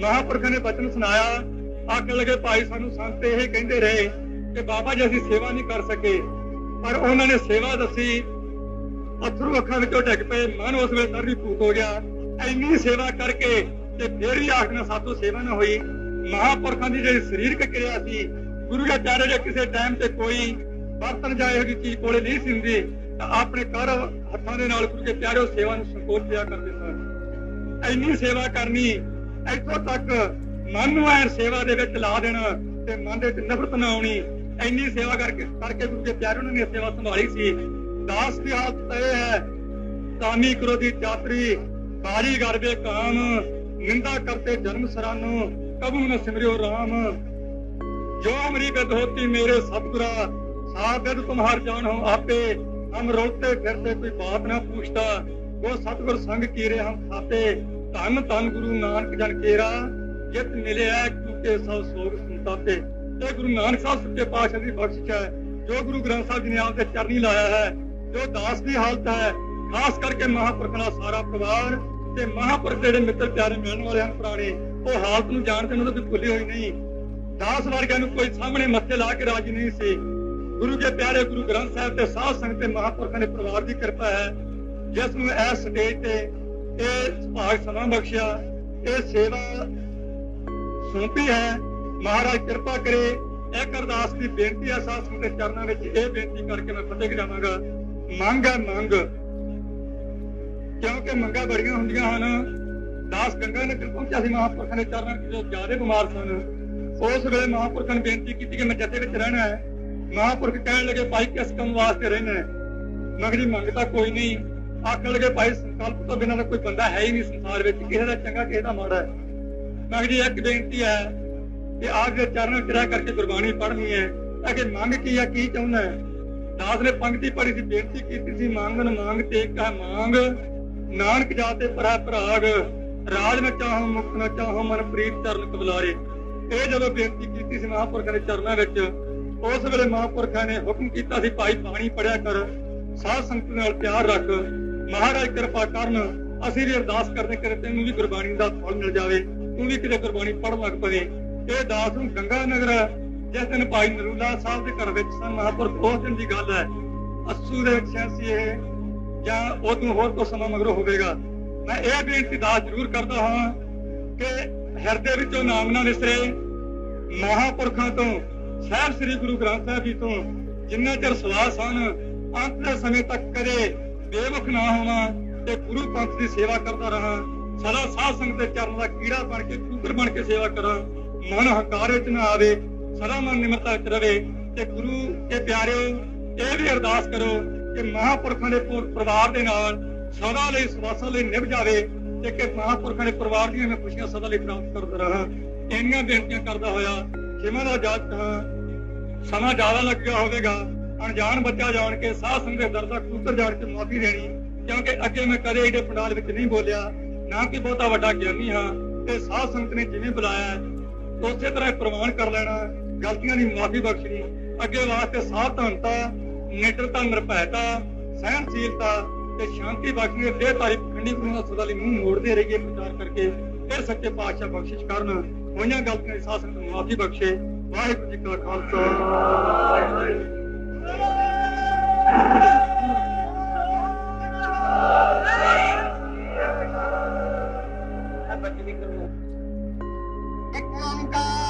ਮਹਾਂਪੁਰਖ ਨੇ ਬਚਨ ਸੁਣਾਇਆ ਆਖਣ ਲੱਗੇ, ਭਾਈ, ਸਾਨੂੰ ਸੰਤ ਇਹ ਕਹਿੰਦੇ ਰਹੇ ਕਿ ਬਾਬਾ ਜੀ, ਅਸੀਂ ਸੇਵਾ ਨਹੀਂ ਕਰ ਸਕੇ। ਪਰ ਉਹਨਾਂ ਨੇ ਸੇਵਾ ਦੱਸੀ। ਅਥਰੂ ਅੱਖਾਂ ਵਿੱਚੋਂ ਡਿੱਗ ਪਏ। ਮਨ ਉਸ ਵੇਲੇ ਸਰਦੀ ਭੂਤ ਹੋ ਗਿਆ। ਇੰਨੀ ਸੇਵਾ ਕਰਕੇ ਤੇ ਫਿਰ ਵੀ ਆਖਣਾ ਸਾਤੋਂ ਸੇਵਾ ਨਾ ਹੋਈ। ਮਹਾਂਪੁਰਖਾਂ ਦੀ ਜਿਹੜੀ ਸਰੀਰਕ ਕਿਰਿਆ ਸੀ, ਗੁਰੂ ਦੇ ਪਿਆਰੇ ਦੇ ਕਿਸੇ ਟਾਈਮ ਤੇ ਕੋਈ ਬਰਤਨ ਜਾਂ ਇਹੋ ਜਿਹੀ ਚੀਜ਼ ਕੋਲੇ ਨਹੀਂ ਸੀ ਹੁੰਦੀ, ਤਾਂ ਆਪਣੇ ਕਰ ਹੱਥਾਂ ਦੇ ਨਾਲ ਗੁਰੂ ਦੇ ਪਿਆਰੇ ਸੇਵਾ ਨੂੰ ਸੰਕੋਚ ਦਿਆ ਕਰਦੇ ਸਨ ਇੰਨੀ ਸੇਵਾ ਕਰਨੀ, ਇੱਥੋਂ ਤੱਕ ਮਨ ਨੂੰ ਐ ਸੇਵਾ ਦੇ ਵਿੱਚ ਲਾ ਦੇਣਾ ਤੇ ਮਨ ਦੇ ਵਿੱਚ ਨਫ਼ਰਤ ਨਾ ਆਉਣੀ। ਇੰਨੀ ਸੇਵਾ ਕਰਕੇ ਕਰਕੇ ਗੁਰੂ ਦੇ ਪਿਆਰੇ ਉਹਨਾਂ ਨੇ ਸੇਵਾ ਸੰਭਾਲੀ ਸੀ। ਦਾਸ ਦੀ ਹਾਲਤ ਇਹ ਹੈ ਕਾਮੀ ਕ੍ਰੋਧੀ ਚਾਤਰੀ ਕਾਲੀ ਗਰਬੇ ਕਾਮ, ਨਿੰਦਾ ਕਰਤੇ ਜਨਮ ਸਰਾਨੋ, ਕਬੂ ਨ ਸਿਮਰਿਓ RAM ਜੋ ਅਮਰੀ ਬਿਦ ਹੋਤੀ ਮੇਰੇ ਸਤਿਗੁਰਾ ਸਾਹ ਤੁਮਹਾਰ ਜਾਣ ਹੋ ਆਪੇ, ਹਮ ਰੋਲਤੇ ਫਿਰਤੇ ਕੋਈ ਬਾਤ ਨਾ ਪੁੱਛਤਾ ਉਹ ਸਤਿਗੁਰ ਸੰਗ ਕੀਰੇ ਹਮ ਖਾਤੇ, ਧੰਨ ਧੰਨ ਗੁਰੂ ਨਾਨਕ ਜਨ ਕੇਰਾ। ਜਿਤ ਮਿਲਿਆ ਕਿਉਂਕਿ ਸਭ ਸੋਗ ਸੰਤਾਪੇ। ਇਹ ਗੁਰੂ ਨਾਨਕ ਸਾਹਿਬ ਸੱਚੇ ਪਾਤਸ਼ਾਹ ਦੀ ਬਖਸ਼ਿਸ਼ ਹੈ, ਜੋ ਗੁਰੂ ਗ੍ਰੰਥ ਸਾਹਿਬ ਜੀ ਨੇ ਆਪ ਦੇ ਚਰਨੀ ਲਾਇਆ ਹੈ, ਜੋ ਦਾਸ ਦੀ ਹਾਲਤ ਹੈ, ਖਾਸ ਕਰਕੇ ਮਹਾਂਪੁਰਖ ਦਾ ਸਾਰਾ ਪਰਿਵਾਰ ਤੇ ਮਹਾਂਪੁਰਖ ਜਿਹੜੇ ਮਿੱਤਰ ਪਿਆਰੇ ਮਿਲਣ ਵਾਲੇ ਹਨ ਪੁਰਾਣੇ, ਉਹ ਹਾਲਤ ਨੂੰ ਜਾਣਦੇ ਉਹਨਾਂ ਤੋਂ ਭੁੱਲੀ ਹੋਈ ਨਹੀਂ। ਦਾਸ ਵਰਗਿਆਂ ਨੂੰ ਕੋਈ ਸਾਹਮਣੇ ਮੱਥੇ ਲਾ ਕੇ ਰਾਜੀ ਨਹੀਂ ਸੀ। ਗੁਰੂ ਕੇ ਪਿਆਰੇ ਗੁਰੂ ਗ੍ਰੰਥ ਸਾਹਿਬ ਤੇ ਸਾਧ ਸੰਗਤ ਤੇ ਮਹਾਂਪੁਰਖਾਂ ਦੇ ਪਰਿਵਾਰ ਦੀ ਕਿਰਪਾ ਹੈ, ਜਿਸ ਨੂੰ ਇਸ ਸਟੇਜ ਤੇ ਇਹ ਭਾਗ ਸਮਾਂ ਬਖਸ਼ਿਆ, ਇਹ ਸੇਵਾ ਸੌਂਪੀ ਹੈ। ਮਹਾਰਾਜ ਕਿਰਪਾ ਕਰੇ। ਇਹ ਅਰਦਾਸ ਦੀ ਬੇਨਤੀ ਹੈ ਸਾਧ ਸੰਗਤ ਦੇ ਚਰਨਾਂ ਵਿੱਚ। ਇਹ ਬੇਨਤੀ ਕਰਕੇ ਮੈਂ ਫਤਿਹ ਜਾਵਾਂਗਾ ਮੰਗ ਹੈ ਮੰਗ। ਕਿਉਂਕਿ ਮੰਗਾਂ ਬੜੀਆਂ ਹੁੰਦੀਆਂ ਹਨ। ਦਾਸ ਗੰਗਾ ਨਗਰ ਪਹੁੰਚਿਆ ਸੀ? ਮਹਾਂਪੁਰਖਾਂ ਦੇ ਚਰਨਾਂ ਵਿੱਚ। ਜ਼ਿਆਦਾ ਬਿਮਾਰ ਸਨ। ਉਸ ਵੇਲੇ ਮਹਾਂਪੁਰਖਾਂ ਨੇ ਬੇਨਤੀ ਕੀਤੀ ਕਿ ਮੈਂ ਜੱਥੇ ਵਿੱਚ ਰਹਿਣਾ ਹੈ। ਮਹਾਂਪੁਰਖ ਕਹਿਣ ਲੱਗੇ, ਭਾਈ, ਕਿਸ ਕੰਮ ਵਾਸਤੇ ਰਹਿਣਾ ਹੈ? ਮੈਂ ਕਿਹਾ ਮੰਗ ਤਾਂ ਕੋਈ ਨਹੀਂ। ਆਖਣ ਲੱਗੇ, ਭਾਈ, ਸੰਕਲਪ ਤੋਂ ਬਿਨਾਂ ਦਾ ਕੋਈ ਬੰਦਾ ਹੈ ਹੀ ਨਹੀਂ ਸੰਸਾਰ ਵਿੱਚ। ਕਿਸੇ ਦਾ ਚੰਗਾ, ਕਿਸੇ ਦਾ ਮਾੜਾ ਹੈ। ਮੈਂ ਕਿਹਾ ਜੀ ਇੱਕ ਬੇਨਤੀ ਹੈ ਕਿ ਆਪ ਦੇ ਚਰਨਾਂ ਵਿੱਚ ਕਰਕੇ ਗੁਰਬਾਣੀ ਪੜ੍ਹਨੀ ਹੈ। ਤਾਂ ਕਿ ਮੰਗ ਕੀ ਆ, ਕੀ ਚਾਹੁੰਦਾ ਹੈ? ਦਾਸ ਨੇ ਪੰਕਤੀ ਪੜ੍ਹੀ ਸੀ, ਬੇਨਤੀ ਕੀਤੀ ਸੀ ਮੰਗਨ ਮੰਗ ਤੇ ਕਹ ਮੰਗ। ਨਾਨਕ ਜਾ ਤੇ ਪਰੈ ਭਰਾਗ ਰਾਜ ਨ ਚਾਹੋ, ਮੁਕਤ ਨ ਚਾਹੋ ਮਨ ਪ੍ਰੀਤ ਚਰਨ ਕਬਲਾਰੇ। ਇਹ ਜਦੋਂ ਬੇਨਤੀ ਕੀਤੀ ਸੀ ਮਹਾਂਪੁਰਖਾਂ ਦੇ ਚਰਨਾਂ ਵਿੱਚ, ਉਸ ਵੇਲੇ ਮਹਾਂਪੁਰਖਾਂ ਨੇ ਹੁਕਮ ਕੀਤਾ ਸੀ, ਭਾਈ ਪਾਣੀ ਪੜਿਆ ਕਰ, ਸਾਧ ਸੰਗਤ ਨਾਲ ਪਿਆਰ ਰੱਖ। ਮਹਾਰਾਜ ਕਿਰਪਾ ਕਰਨ, ਅਸੀਂ ਵੀ ਅਰਦਾਸ ਕਰਦੇ ਕਰੇ ਤੈਨੂੰ ਵੀ ਗੁਰਬਾਣੀ ਦਾ ਫਲ ਮਿਲ ਜਾਵੇ। ਤੂੰ ਵੀ ਕਿਤੇ ਗੁਰਬਾਣੀ ਪੜ੍ਹਨ ਲੱਗ ਪਵੇ। ਇਹ ਦਾਸ ਨੂੰ ਗੰਗਾ ਨਗਰ ਜਿਸ ਦਿਨ ਭਾਈ ਨਰੂਲਾ ਸਾਹਿਬ ਦੇ ਘਰ ਵਿੱਚ ਸਨ, ਮਹਾਂਪੁਰਖ ਉਸ ਦਿਨ ਦੀ ਗੱਲ ਹੈ। ਅਸੂ ਦੇ ਵਿੱਚ ਸੀ ਇਹ, ਜਾਂ ਉਦੋਂ ਹੋਰ ਕੋ ਸਮਾਂ ਮਗਰੋਂ ਹੋਵੇਗਾ। ਮੈਂ ਇਹ ਬੇਨਤੀ ਦਾਸ ਜ਼ਰੂਰ ਕਰਦਾ ਹਾਂ ਕਿ ਹਿਰਦੇ ਵਿੱਚੋਂ ਨਾਮ ਨਾ ਨਿਸਰੇ। ਮਹਾਪੁਰਖਾਂ ਤੋਂ, ਸਾਹਿਬ ਸ੍ਰੀ ਗੁਰੂ ਗ੍ਰੰਥ ਸਾਹਿਬ ਜੀ ਤੋਂ ਜਿੰਨਾ ਚਿਰ ਸਵਾਸ ਹਨ ਅੰਤ ਦੇ ਸਮੇਂ ਤੱਕ ਕਦੇ ਬੇਵਕ ਨਾ ਹੋਵਾਂ ਤੇ ਗੁਰੂ ਪੰਥ ਦੀ ਸੇਵਾ ਕਰਦਾ ਰਹਾ। ਸਦਾ ਸਾਧ ਸੰਗਤ ਦੇ ਚਰਨ ਦਾ ਕੀੜਾ ਬਣ ਕੇ ਕੂਕਰ ਬਣ ਕੇ ਸੇਵਾ ਕਰਾਂ। ਮਨ ਹੰਕਾਰ ਵਿੱਚ ਨਾ ਆਵੇ, ਸਦਾ ਮਨ ਨਿਮਰਤਾ ਵਿੱਚ ਰਵੇ। ਤੇ ਗੁਰੂ ਕੇ ਪਿਆਰਿਓ, ਇਹ ਵੀ ਅਰਦਾਸ ਕਰੋ ਕਿ ਮਹਾਪੁਰਖਾਂ ਦੇ ਪਰਿਵਾਰ ਦੇ ਨਾਲ ਸਦਾ ਲਈ, ਸਵਾਸਾਂ ਲਈ ਨਿਭ ਜਾਵੇ ਤੇ ਕਿ ਮਹਾਪੁਰਖਾਂ ਦੇ ਪਰਿਵਾਰ ਦੀਆਂ ਮੈਂ ਖੁਸ਼ੀਆਂ ਸਦਾ ਲਈ ਪ੍ਰਾਪਤ ਕਰਦਾ ਰਹਾ। ਇੰਨੀਆਂ ਬੇਨਤੀਆਂ ਕਰਦਾ ਹੋਇਆ, ਜਿਵੇਂ ਦਾ ਜਾਤ ਸਮਾਂ ਜ਼ਿਆਦਾ ਲੱਗਿਆ ਹੋਵੇਗਾ, ਅਣਜਾਣ ਬੱਚਾ ਜਾਣ ਕੇ ਸਾਹ ਸੰਗ ਦੇ ਦਰਦ ਦਾ ਕੂਤਰ ਜਾਣ ਕੇ ਮਾਫੀ ਦੇਣੀ, ਕਿਉਂਕਿ ਅੱਗੇ ਮੈਂ ਕਦੇ ਇਹਦੇ ਪੰਡਾਲ ਵਿੱਚ ਨਹੀਂ ਬੋਲਿਆ। ਨਾ ਕਿ ਬਹੁਤਾ ਵੱਡਾ ਗਿਆਨੀ ਹਾਂ ਤੇ ਸਾਹ ਸੰਗਤ ਨੇ ਜਿਵੇਂ ਬੁਲਾਇਆ ਉਸੇ ਤਰ੍ਹਾਂ ਪ੍ਰਵਾਨ ਕਰ ਲੈਣਾ ਗਲਤੀਆਂ ਦੀ ਮਾਫੀ ਬਖਸ਼ਣੀ, ਅੱਗੇ ਵਾਸਤੇ ਸਾਵਧਾਨਤਾ ਨਿਡਰਤਾ ਨਿਰਭੈਤਾ ਸਹਿਨਸ਼ੀਲਤਾ ਤੇ ਸ਼ਾਂਤੀ ਬਖਸ਼ਣੀ ਦੇ ਤਾਰੀ ਖੰਡੀ ਗੁਰੂ ਦਾ ਲਈ ਮੂੰਹ ਮੋੜਦੇ ਰਹੀਏ ਪ੍ਰਚਾਰ ਕਰਕੇ, ਫਿਰ ਸੱਚੇ ਪਾਤਸ਼ਾਹ ਬਖਸ਼ਿਸ਼ ਕਰਨ। ਹੋਈਆਂ ਗਲਤੀਆਂ ਦੀ ਸਾਸਨ ਨੂੰ ਮਾਫੀ ਬਖਸ਼ੇ। ਵਾਹਿਗੁਰੂ ਜੀ ਕਾ ਖਾਲਸਾ। ਵਾਹਿਗੁਰੂ ਜੀ ਕੀ ਫਤਿਹ। Shankar.